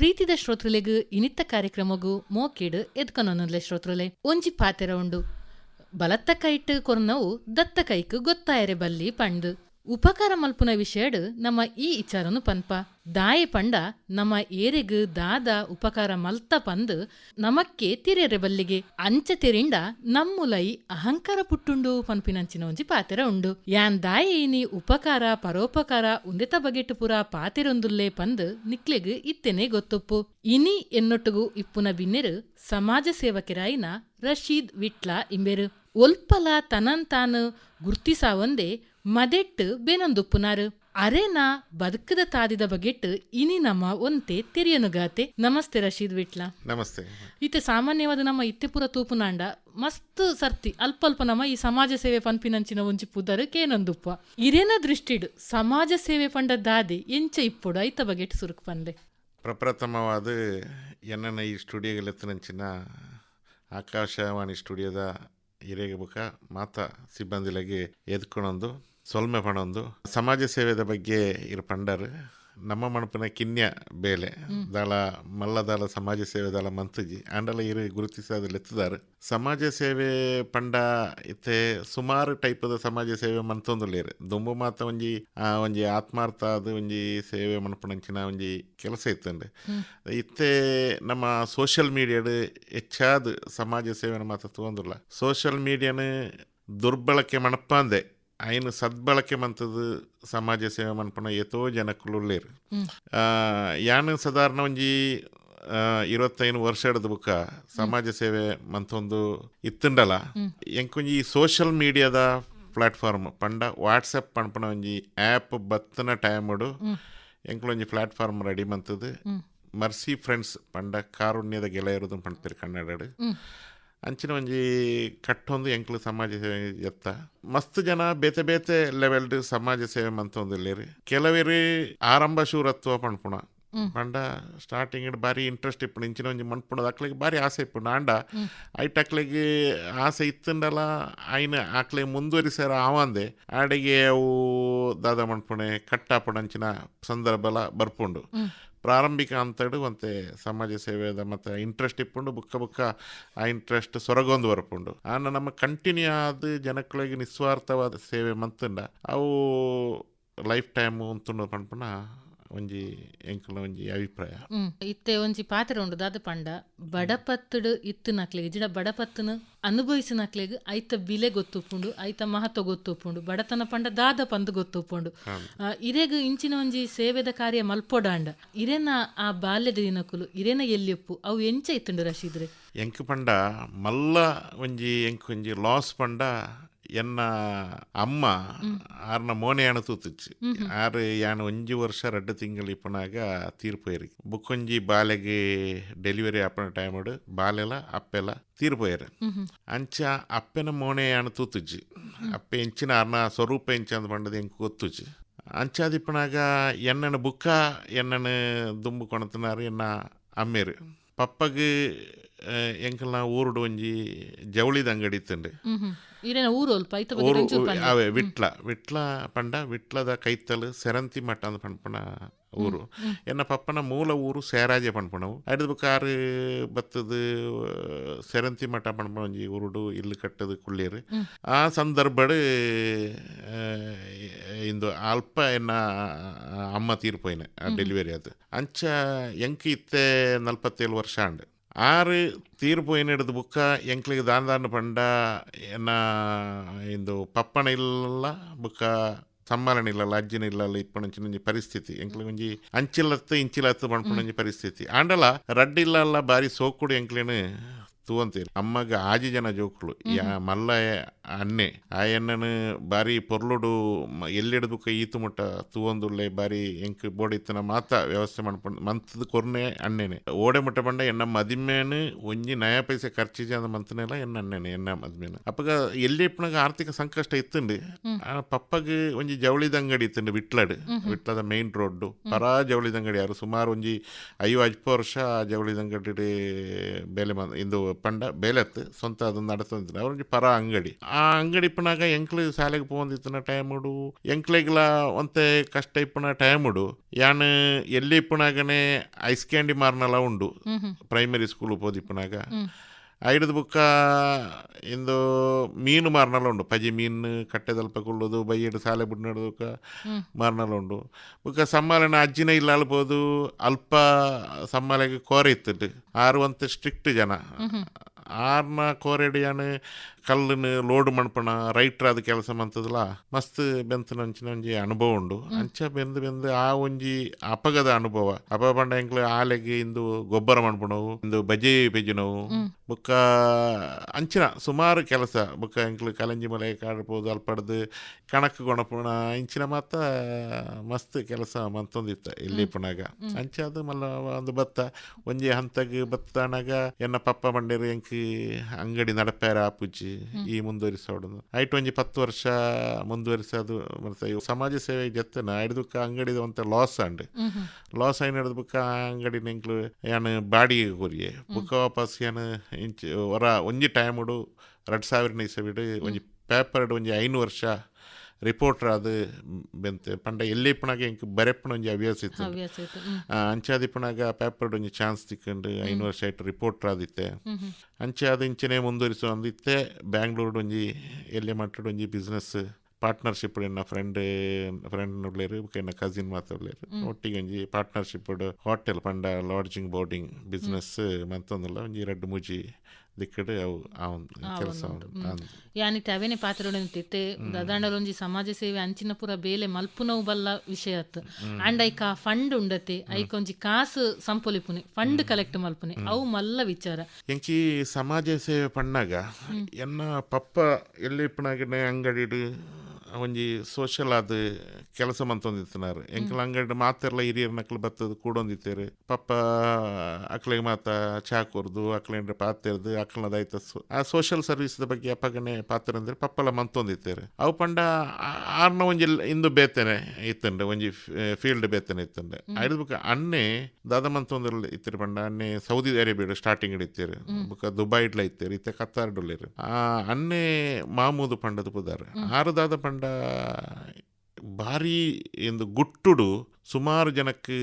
ಪ್ರೀತಿದ ಶ್ರೋತೃಲೆಗ್ ಇನಿತ್ತ ಕಾರ್ಯಕ್ರಮಗು ಮೋಕೇಡ್ ಎದ್ಕನೊನ್ನಲೆ ಶ್ರೋತೃಲೆ. ಒಂಜಿ ಪಾತೆರ ಉಂಡು ಬಲತ್ತ ಕೈಟ್ ಕೊರ್ನವು ದತ್ತ ಕೈಕ್ ಗೊತ್ತಾಯರೆ ಬಲ್ಲಿ ಪಂಡ್. ಉಪಕಾರ ಮಲ್ಪುನ ವಿಷಯಡ್ ನಮ್ಮ ಈ ಇಚಾರನು ಪನ್ಪ. ದಾಯಿ ಪಂಡ ನಮ್ಮ ಏರೆಗ್ ದಾದ ಉಪಕಾರ ಮಲ್ತ ಪಂದ್ ನಮಕ್ಕೆ ತಿರೆರೆ ಬಲ್ಲಿಗೆ. ಅಂಚ ತಿರಿಂಡ ನಮ್ಮುಲೈ ಅಹಂಕಾರ ಪುಟ್ಟುಂಡು ಪನ್ಪಿನಂಚಿನ ಒಂಜಿ ಪಾತೆರ ಉಂಡು. ಯಾನ್ ದಾಯಿ ನೀ ಉಪಕಾರ, ಪರೋಪಕಾರ, ಉಂದೆತ ಬಗೆಟ್ ಪುರ ಪಾತೆರೊಂದುಲ್ಲೆ ಪಂದ್ ನಿಕ್ಲೆಗ್ ಇತ್ತೆನೆ ಗೊತ್ತುಪ್ಪು. ಇನಿ ಎನ್ನೊಟ್ಟುಗು ಇಪ್ಪುನ ಬಿನ್ನೆರು ಸಮಾಜ ಸೇವಕರಾಯಿನ ರಶೀದ್ ವಿಟ್ಲ ಇಂಬೆರು. ಒಲ್ಪಲ ತನಂತಾನು ಗುರ್ತಿಸಾವೊಂದೆ ಮದೆಟ್ ಬೇನೊಂದುಪ್ಪುನಾರು ಅರೆನಾ ಬದುಕದ ತಾದಿದ ಬಗೆಟ್ ಇನಿ ನಮ್ಮ ಒಂತೆ ತೆರಿಯನುಗಾತೆ ನಮಸ್ತೆ ರಶೀದ್ ವಿಟ್ಲ. ನಮಸ್ತೆ. ಇತ್ತೆ ಸಾಮಾನ್ಯವಾದ ನಮ್ಮ ಇತ್ತೆಪುರ ತೂಪುನಾಂಡ ಮಸ್ತ್ ಸರ್ತಿ ಅಲ್ಪ ಅಲ್ಪ ನಮ್ಮ ಈ ಸಮಾಜ ಸೇವೆ ಪನ್ಪಿನಂಚಿನ ಒಂಜಿ ಪುದರ್ ಕೇನೊಂದುಪ್ಪ ಇರೇನ ದೃಷ್ಟಿಡ್ ಸಮಾಜ ಸೇವೆ ಪಂಡ ದಾದೆ ಎಂಚ ಇಪ್ಪುಡ ಐತ ಬಗೆಟ್ ಸುರುಕ್ ಪಂದೆ. ಪ್ರಪ್ರಥಮವಾದ ಎನ್ನ ಈ ಸ್ಟುಡಿಯೋಗಲೆತ್ತನಂಚಿನ ಆಕಾಶವಾಣಿ ಸ್ಟುಡಿಯೋದ ಹಿರೇಗ ಬುಕ ಮಾತಾ ಸಿಬ್ಬಂದಿಲಗೆ ಎದ್ಕೊಳೊಂದು ಸೊಲ್ಮೆ ಪಣೊಂದು ಸಮಾಜ ಸೇವೆದ ಬಗ್ಗೆ ಇರು ಪಂಡರ್ ನಮ್ಮ ಮಣಪಿನ ಕಿನ್ಯ ಬೇಲೆ ದಾಳ ಮಲ್ಲ ದಾಳ ಸಮಾಜ ಸೇವೆ ದಾಳ ಮಂತುಜಿ ಆಂಡಲ ಇರು ಗುರುತಿಸಾದ ಲೆತ್ತದಾರು ಸಮಾಜ ಸೇವೆ ಪಂಡ ಇತ್ತೆ ಸುಮಾರು ಟೈಪದ ಸಮಾಜ ಸೇವೆ ಮಂತೊಂದುಲ್ಲೇರು ದುಂಬು ಮಾತ ಒಂಜಿ ಆ, ಒಂಜಿ ಆತ್ಮಾರ್ಥ ಅದು ಒಂಜಿ ಸೇವೆ ಮನ್ಪುನಂಚಿನ ಒಂಜಿ ಕೆಲಸ ಇತ್ತಂಡೆ. ಇತ್ತೆ ನಮ್ಮ ಸೋಷಿಯಲ್ ಮೀಡಿಯಾಡು ಹೆಚ್ಚಾದ ಸಮಾಜ ಸೇವೆನ ಮಾತ ತಗೊಂದುಲ್ಲ ಸೋಷಿಯಲ್ ಮೀಡಿಯಾನ ದುರ್ಬಳಕೆ ಮಣಪ್ಪಂದೆ ಐನು ಸದ್ಬಳಕೆ ಮಂತದ ಸಮಾಜ ಸೇವೆ ಮನ್ಪುನ ಎತೋ ಜನಕ್ಕುಳುಳ್ಳೇರು ಯಾನು ಸಾಧಾರಣ ಒಂಜಿ ಆ, ಇರುವತ್ತೈದು ವರ್ಷ ಹಿಡಿದ ಬುಕ್ಕ ಸಮಾಜ ಸೇವೆ ಮಂತೊಂದು ಇತ್ತುಂಡಲ. ಎಂಕೊಂಜಿ ಸೋಷಿಯಲ್ ಮೀಡಿಯಾದ ಪ್ಲಾಟ್ಫಾರ್ಮ್ ಪಂಡ ವಾಟ್ಸಪ್ ಪನ್ಪನ ಒಂಜಿ ಆ್ಯಪ್ ಬತ್ತನ ಟೈಮಡು ಎಂಕ್ಲೊಂಜಿ ಪ್ಲಾಟ್ಫಾರ್ಮ್ ರೆಡಿ ಮಂತದು. ಮರ್ಸಿ ಫ್ರೆಂಡ್ಸ್ ಪಂಡ ಕಾರುಣ್ಯದ ಗೆಳೆಯರದು ಪಂಡ್ತೀರಿ ಕನ್ನಡಡು. ಅಂಚಿನ ಒಂಜಿ ಕಟ್ಟೊಂದು ಎಂಕ್ಲು ಸಮಾಜ ಸೇವೆ ಎತ್ತ. ಮಸ್ತ್ ಜನ ಬೇತೆ ಬೇತೆ ಲೆವೆಲ್ಡ್ ಸಮಾಜ ಸೇವೆ ಮಂತೊಂದುಲ್ಲೇರಿ ಕೆಲವೇರಿ ಆರಂಭ ಶೂರತ್ವ ಪಣ್ಪುಣ. ಪಂಡ ಸ್ಟಾರ್ಟಿಂಗ್ ಬಾರಿ ಇಂಟ್ರೆಸ್ಟ್ ಇಪ್ಪುಂಡು ಇಂಚಿನ ಒಂಜಿ ಮಣ್ಪುಣದ ಅಕ್ಲೆಗ್ ಬಾರಿ ಆಸೆ ಇಪ್ಪುಂಡು ಆಂಡ ಐಟ್ ಅಕ್ಲೆಗ್ ಆಸೆ ಇತ್ತುಂಡಲ ಐನ ಅಕ್ಲೆ ಮುಂದುವರಿಸಾರ ಆವಂದೆ ಆಡಿಗೆ ಅವು ದಾದ ಮಣ್ಪುಣೆ ಕಟ್ಟಾಪುಂಡು ಅಂಚಿನ ಸಂದರ್ಭಲ ಬರ್ಪುಂಡು. ಪ್ರಾರಂಭಿಕ ಅಂತೇಳಿ ಒಂತೆ ಸಮಾಜ ಸೇವೆದ ಮತ್ತು ಇಂಟ್ರೆಸ್ಟ್ ಇಪ್ಪುಂಡು, ಬುಕ್ಕ ಬುಕ್ಕ ಆ ಇಂಟ್ರೆಸ್ಟ್ ಸೊರಗೊಂದು ಬರ್ಪುಂಡು. ಆನ ನಮ್ಮ ಕಂಟಿನ್ಯೂ ಆದ ಜನಗಳಿಗೆ ನಿಸ್ವಾರ್ಥವಾದ ಸೇವೆ ಮಂತಂಡ, ಅವು ಲೈಫ್ ಟೈಮ್ ಅಂತ ಪನ್ಪುನ ಒಂಜಿ ಎಂಕಲ ಒಂಜಿ ಅಭಿಪ್ರಾಯ. ಇತ್ತೆ ಒಂಜಿ ಪಾತ್ರ ಉಂಡು ದಾದ ಪಂಡ. ಬಡಪತ್ತುಡು ಇತ್ತು ನಕ್ಲೆಗ್ ಜಿಡ ಬಡಪತ್ತುನು ಅನುಭವಿಸಿನಕ್ಲೆಗ್ ಐತ ಬಿಲೆ ಗೊತ್ತುಪ್ಪುಂಡು ಐತ ಮಹತ್ವ ಗೊತ್ತುಪ್ಪುಂಡು ಬಡತನ ಪಂಡ ದಾದ ಪಂದ್ ಗೊತ್ತುಪ್ಪುಂಡು. ಇರೆಗ್ ಇಂಚಿನ ಒಂಜಿ ಸೇವೆದ ಕಾರ್ಯ ಮಲ್ಪೊಡಾಂಡ. ಇರೆನ ಆ ಬಾಲ್ಯದ ದಿನಕುಲು ಇರೆನ ಎಲ್ಲಿಯಪ್ಪು ಅವು ಎಂಚ ಇತ್ತುಂಡು ರಶೀದ್ರೆ? ಎಂಕ್ ಪಂಡ ಮಲ್ಲ ಒಂಜಿ ಎಂಕ್ ಒಂಜಿ ಲಾಸ್ ಪಂಡ ಎನ್ನ ಅಮ್ಮ ಆರ್ನ ಮೋನೆಯಾಣ ತೂತಿಚ್ಚು ಆರು ಯಾನು ಒಂಜಿ ವರ್ಷ ರಡ್ಡು ತಿಂಗಳು ಇಪ್ಪನಾಗ ತೀರ್ಪೋಯರಿ ಬುಕ್ಕೊಂಜಿ ಬಾಲೆಗೆ ಡೆಲಿವರಿ ಆಪನ ಟೈಮಡು ಬಾಲೆಲ ಅಪ್ಪೆಲ ತೀರ್ಪೋಯರು ಅಂಚ ಅಪ್ಪೆನ ಮೋನೆಯಾಣ ತೂತುಜ್ಜಿ ಅಪ್ಪೆ ಎಂಚಿನ ಆರ್ನ ಸ್ವರೂಪ ಎಂಚ ಅಂದ್ ಪಂಡದ ಎಂಕ್ ಗೊತ್ತುಜ್ಜಿ ಅಂಚಾದಿಪ್ಪನಾಗ ಎನ್ನನ ಬುಕ್ಕ ಎನ್ನನ ದುಂಬು ಕೊಣತನಾರು ಎನ್ನ ಅಮ್ಮೇರು ಪಪ್ಪಗೆ ಎಂಕಲ್ನ ಊರುಡು ಒಂಜಿ ಜವಳಿದ ಅಂಗಡಿ ಇತ್ತಂಡು ಹ್ಮ್ ಹ್ಮ್ ಇರೆನ ಊರು ಅಲ್ಪ ಐತ ಬಗ್ಗೆ ಊರು ಒಂಚೂರು ಪಂಡ. ಅವೇ ವಿಟ್ಲ ವಿಟ್ಲ ಪಂಡ ವಿಟ್ಲದ ಕೈತಲು ಸೆರಂತಿ ಮಠ ಅಂದ್ ಪನ್ಪಣ ಊರು. ಎನ್ನ ಪಪ್ಪನ ಮೂಲ ಊರು ಸೇರಾಜೆ ಪನ್ಪಣವು ಅಡಿದ ಬುಕ್ಕ ಆರು ಬತ್ತದ ಸೆರಂತಿ ಮಠ ಪನ್ಪಣ ಒಂಜಿ ಊರುಡು ಇಲ್ಲು ಕಟ್ಟದು ಕುಳ್ಳೇರು. ಆ ಸಂದರ್ಭಡ್ ಇಂದು ಅಲ್ಪ ಎನ್ನ ಅಮ್ಮ ತೀರ್ಪೋಯ್ನ ಡೆಲಿವರಿ ಅದು ಅಂಚ ಎಂಕ್ ಇತ್ತೆ ನಲ್ಪತ್ತೇಳು ವರ್ಷ ಅಂಡ್ ಆರು ತೀರ್ಪು ಏನು ಹಿಡಿದು ಬುಕ್ಕ? ಎಂಕ್ಲಿಗೆ ದಾನ ಪಂಡ ಎನ್ನ ಇಂದು ಪಪ್ಪಣ ಇಲ್ಲ ಬುಕ್ಕ ಸಮ್ಮಾಲನ ಇಲ್ಲಲ್ಲ ಅಜ್ಜಿನ ಇಲ್ಲಲ್ಲ ಇಪ್ಪಣಂಚಿನ ಪರಿಸ್ಥಿತಿ. ಎಂಕ್ಲೆ ಒಂಜಿ ಅಂಚಿಲತ್ತು ಇಂಚಿಲತ್ತು ಮಣ್ಪುಣಂಜಿ ಪರಿಸ್ಥಿತಿ. ಆಂಡಲ ರಡ್ಡಿಲ್ಲಲ್ಲ ಬಾರಿ ಸೋಕುಡು ಎಂಕ್ಲೇನು ತೂವಂತೀರಿ. ಅಮ್ಮಗ ಆಜಿ ಜನ ಜೋಕುಳು ಯಾ ಮಲ್ಲ ಅನ್ನೆ ಆ ಎಣ್ಣನ ಬಾರಿ ಪೊರ್ಲುಡು ಎಲ್ಲಿಡ್ದುಕ ಈತು ಮುಟ್ಟ ತೂವೊಂದುಲ್ಲೆ ಬಾರಿ ಎಂಕ್ ಬೋಡಿತ್ತನ ಮಾತ ವ್ಯವಸ್ಥೆ ಮಾಡ್ಕೊಂಡು ಮಂತದ ಕೊರ್ನೆ ಅಣ್ಣೆನೆ. ಓಡೆ ಮುಟ್ಟ ಪಂಡ ಎನ್ನ ಮದಿಮೇನು ಒಂಜಿ ನಯ ಪೈಸೆ ಖರ್ಚಿಜ ಅಂದ ಮಂತನೆಲ್ಲ ಎನ್ನ ಅಣ್ಣೆನೆ ಎನ್ನ ಮದ್ಮೇನು. ಅಪ್ಪಗ ಎಲ್ಲಿ ಇಪ್ಪನಾಗ ಆರ್ಥಿಕ ಸಂಕಷ್ಟ ಇತ್ತುಂಡು. ಆ ಪಪ್ಪಗೆ ಒಂಜಿ ಜವಳಿದ ಅಂಗಡಿ ಇತ್ತುಂಡು ವಿಟ್ಲಡ್. ವಿಟ್ಲದ ಮೇನ್ ರೋಡ್ ಪರ ಜವಳಿದ ಅಂಗಡಿ ಯಾರು ಸುಮಾರು ಒಂಜಿ ಐವ ಅಜ್ಪ ವರ್ಷ ಆ ಜವಳಿದ ಅಂಗಡಿ ಬೆಲೆ ಇಂದು ಪಂಡ ಬೇಲತ್ತು ಸ್ವಂತ ಅದನ್ನ ನಡತಂದ್ರೆ ಅವ್ರಿಗೆ ಪರ ಅಂಗಡಿ. ಆ ಅಂಗಡಿ ಇಪ್ಪನಾಗ ಎಂಕ್ಲು ಸಾಲೆಗೆ ಪೋಂದಿತ್ತಿನ ಟೈಮುಡು ಎಂಕ್ಲೆಗ್ಲ ಒಂತೆ ಕಷ್ಟ ಇಪ್ಪನ ಟೈಮುಡು ಯಾನ್ ಎಲ್ಲಿ ಇಪ್ಪನಾಗನೆ ಐಸ್ ಕ್ಯಾಂಡಿ ಮಾರ್ನಲ್ಲ ಉಂಡು. ಪ್ರೈಮರಿ ಸ್ಕೂಲ್ ಪೋದಿಪ್ಪನಾಗ ಐಡದ ಬುಕ್ಕ ಇಂದು ಮೀನು ಮಾರ್ನಲ ಉಂಡು ಪಜಿ ಮೀನು ಕಟ್ಟೆದಲ್ಪ ಕೊಳ್ಳೋದು ಬೈಯಡು ಸಾಲೆ ಬಿಟ್ಟು ನಡೋದಕ್ಕ ಹ್ಮ್. ಮಾರ್ನಲ ಉಂಡು ಬುಕ್ಕ ಸಮ್ಮಾಲನ ಅಜ್ಜಿನ ಇಲ್ಲ ಅಲ್ಬೋದು ಅಲ್ಪ ಸಮ್ಮಾಲೆಗೆ ಕೋರೆ ಇತ್ತು ಆರು ಅಂತ ಸ್ಟ್ರಿಕ್ಟ್ ಜನ ಆರ್ನ ಕೋರೆಡಿಯಾನ ಕಲ್ಲನ್ನು ಲೋಡ್ ಮಣ್ಪಣ ರೈಟ್ರ್ ಅದು ಕೆಲಸ ಮಂತದಲ್ಲ ಮಸ್ತ್ ಬೆಂತನ ಅಂಚಿನ ಒಂಜಿ ಅನುಭವ ಉಂಡು. ಅಂಚ ಬೆಂದು ಬೆಂದು ಆ ಒಂಜಿ ಅಪಗದ ಅನುಭವ. ಅಪ ಪಂಡ ಆ ಆಲೆಗೆ ಇಂದು ಗೊಬ್ಬರ ಮಣ್ಪಣವು ಇಂದು ಬಜೆ ಪೆಜಿನವು ಬುಕ್ಕ ಅಂಚಿನ ಸುಮಾರು ಕೆಲಸ ಬುಕ್ಕ ಎಂಕ್ಲು ಕಲಂಜಿ ಮಲೆ ಕಾಡ್ಬೋದು ಅಲ್ಪಡ್ದು ಕಣಕ್ ಗೊಣಪುಣ ಇಂಚಿನ ಮಾತ ಮಸ್ತ್ ಕೆಲಸ ಮಂತೊಂದಿತ್ತ ಇಲ್ಲಿ ಪುಣಾಗ. ಅಂಚ ಅದು ಮಲ್ಲ ಒಂದು ಬತ್ತ ಒಂಜಿ ಹಂತಗ್ ಭತ್ತನಾಗ ಎನ್ನ ಪಪ್ಪ ಬಂಡೇರು ಎಂಕಿ ಅಂಗಡಿ ನಡಪಾರ ಆಪುಜಿ ಈ ಮುಂದುವರಿಸೋಡು ಐಟ್ ಒಂಜಿ ಪತ್ತು ವರ್ಷ ಮುಂದುವರಿಸೋದು ಮತ್ತೆ ಸಮಾಜ ಸೇವೆ ಜತ್ತನ ಐಡ್ದಕ್ಕ ಅಂಗಡಿದ ಒಂತ ಲಾಸ್ ಅಂಡ್ ಲಾಸ್ ಐನ್ ಹಿಡಿದು ಬುಕ್ಕ ಆ ಅಂಗಡಿ ನೆಂಕ್ಲು ಯಾನು ಬಾಡಿಗೆ ಕೊರಿಯೆ ಬುಕ್ಕ ವಾಪಸ್ ಯಾನು ಇಂಚ್ ಹೊರ ಒಂಜಿ ಟೈಮ್ ಉಡು ಎರಡು ಸಾವಿರ ಇಸವಿಡು ಒಂಜಿ ಪೇಪರ್ ಒಂಜಿ ಐನು ವರ್ಷ ರಿಪೋರ್ಟರ್ ಅದು ಬೆಂತೆ. ಪಂಡ ಎಲ್ಲಿ ಪುಣಾಗ ಎಂಕ್ ಬರೆಪ್ಪಣ ಒಂಜಿ ಹವ್ಯಾಸ ಇತ್ತು ಹವ್ಯಾಸ ಇತ್ತು. ಹ್ಮ್. ಆ, ಅಂಚಾದಿ ಪುಣಾಗ ಪೇಪರ್ ಒಂಜಿ ಚಾನ್ಸ್ ತಿಕ್ಕೊಂಡು ಐನು ವರ್ಷ ಆಯ್ತು ರಿಪೋರ್ಟರ್ ಆದಿತ್ತೆ. ಅಂಚೆ ಅದು ಇಂಚನೆ ಮುಂದುವರಿಸು ಅಂದಿತ್ತೆ. ಬ್ಯಾಂಗ್ಳೂರ್ ಒಂಜಿ ಎಲ್ಲಿ ಮಟ್ಟಡು ಒಂಜಿ ಬಿಸ್ನೆಸ್ ಪಾರ್ಟ್ನರ್ಶಿಪ್ ಎನ್ನ ಫ್ರೆಂಡ್ ಫ್ರೆಂಡ್ ಉಳ್ಳೇರು ಎನ್ನ ಕಸಿನ್ ಮಾತ ಉಳ್ಳೇರು ಒಟ್ಟಿಗೆ ಒಂಜಿ ಪಾರ್ಟ್ನರ್ಶಿಪ್ ಹೋಟೆಲ್ ಪಂಡ ಲಾಡ್ಜಿಂಗ್ ಬೋರ್ಡಿಂಗ್ ಬಿಸ್ನೆಸ್ ಮಂತೊಂದುಲ್ಲ ಒಂಜಿ ಎರಡು ಮೂಜಿ ದಿಕ್ಕಡು ಅವು ಆ ಒಂದು ಕೆಲಸ ಯಾನಿತ್ತೆ ಅವೇನೆ ಪಾತ್ರೊಡನೆ ತಿತ್ತೆ ದಾದಾಂಡಲೊಂಜಿ ಸಮಾಜ ಸೇವೆ ಅಂಚಿನ ಪೂರ ಬೇಲೆ ಮಲ್ಪುನವು ಬಲ್ಲ ವಿಷಯ ಅತ್ತು ಅಂಡ್ ಐಕ ಫಂಡ್ ಉಂಡತೆ ಐಕೊಂಜಿ ಕಾಸು ಸಂಪೊಲಿಪುನೆ ಫಂಡ್ ಕಲೆಕ್ಟ್ ಮಲ್ಪುನೆ ಅವು ಮಲ್ಲ ವಿಚಾರ. ಎಂಕಿ ಸಮಾಜ ಸೇವೆ ಪಣ್ಣಾಗ ಎನ್ನ ಪಪ್ಪ ಎಲ್ಲಿ ಪುಣಾಗನೆ ಅಂಗಡಿಡು ಒಂಜಿ ಸೋಷಲ್ ಆದ ಕೆಲಸ ಮಂತೊಂದಿತ್ತನಾರು ಎಂಕಲ್ ಅಂಗಡಿ ಮಾತೆರ್ಲ ಹಿರಿಯರ್ ನಕ್ಲು ಬತ್ತದ ಕೂಡೊಂದಿತ್ತೇರು ಪಪ್ಪ ಅಕ್ಲೆಗ್ ಮಾತ ಚಾ ಕೊರ್ದು ಅಕ್ಲೆಂಡ್ರೆ ಪಾತೆರ್ದು ಅಕ್ಲದ ಆಯ್ತ ಆ ಸೋಷಲ್ ಸರ್ವಿಸ್ದ ಬಗ್ಗೆ ಅಪ್ಪಗನೆ ಪಾತ್ರ ಅಂದ್ರೆ ಪಪ್ಪಲ ಮಂತೊಂದಿತ್ತೇರು ಅವು ಪಂಡ ಆರ್ನ ಒಂಜಿ ಇಂದು ಬೇತನೆ ಇತ್ತಂಡೆ ಒಂಜಿ ಫೀಲ್ಡ್ ಬೇತನೆ ಇತ್ತಂಡೆ. ಐದು ಬುಕ್ಕ ಅನ್ನೆ ದಾದ ಮಂತೊಂದಿರ್ಲ ಇತ್ತಿರು ಪಂಡ ಅನ್ನೆ ಸೌದಿ ಅರೇಬಿಯಾ ಸ್ಟಾರ್ಟಿಂಗ್ ಇಡ್ತೀರು ಬುಕ್ಕ ದುಬೈ ಇಡ್ಲ ಇತ್ತೇರು ಇತ್ತೆ ಕತ್ತಾರ್ ಡೊಲ್ಲೇರು ಆ ಅನ್ನೆ ಮಾಮೂದು ಪಂಡದ ಪುದಾರ. ಆರು ದಾದ ಪಂಡ ಭಾರಿ ಎಂದು ಗುಟ್ಟುಡು ಸುಮಾರು ಜನಕ್ಕೆ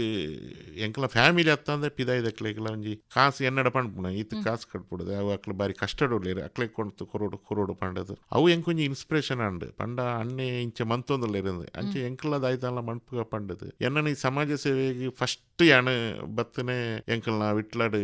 ಎಂಕಲ ಫ್ಯಾಮಿಲಿ ಅತ್ತ ಅಂದ್ರೆ ಪಿದ ಇದಕ್ಲೆಗೆಲ್ಲ ಒಂಜಿ ಕಾಸು ಎನ್ನಡ ಪಂಡ್ಪುಣ ಈತ ಕಾಸು ಕಟ್ಬಿಡುದು ಅವು ಅಕ್ಲ ಬಾರಿ ಕಷ್ಟಡೊಳ್ಳೇರು ಅಕ್ಲೆ ಕೊಂಡ್ತು ಕೊರೋಡು ಕೊರೋಡು ಪಂಡದು. ಅವು ಎಂಕೊಂಜಿ ಇನ್ಸ್ಪಿರೇಷನ್ ಅಂಡ್ ಪಂಡ ಅಣ್ಣೆ ಇಂಚ ಮಂತೊಂದುಲ್ಲೇರಿಂದು ಅಂಚೆ ಎಂಕಲದ ಆಯ್ತಲ್ಲ ಮಣ್ಪುಗ ಪಂಡದು. ಎನ್ನ ಈ ಸಮಾಜ ಸೇವೆಗೆ ಫಸ್ಟ್ ಯಾಣ ಬತ್ತನೆ ಎಂಕಲ್ನ ವಿಟ್ಲಾಡ್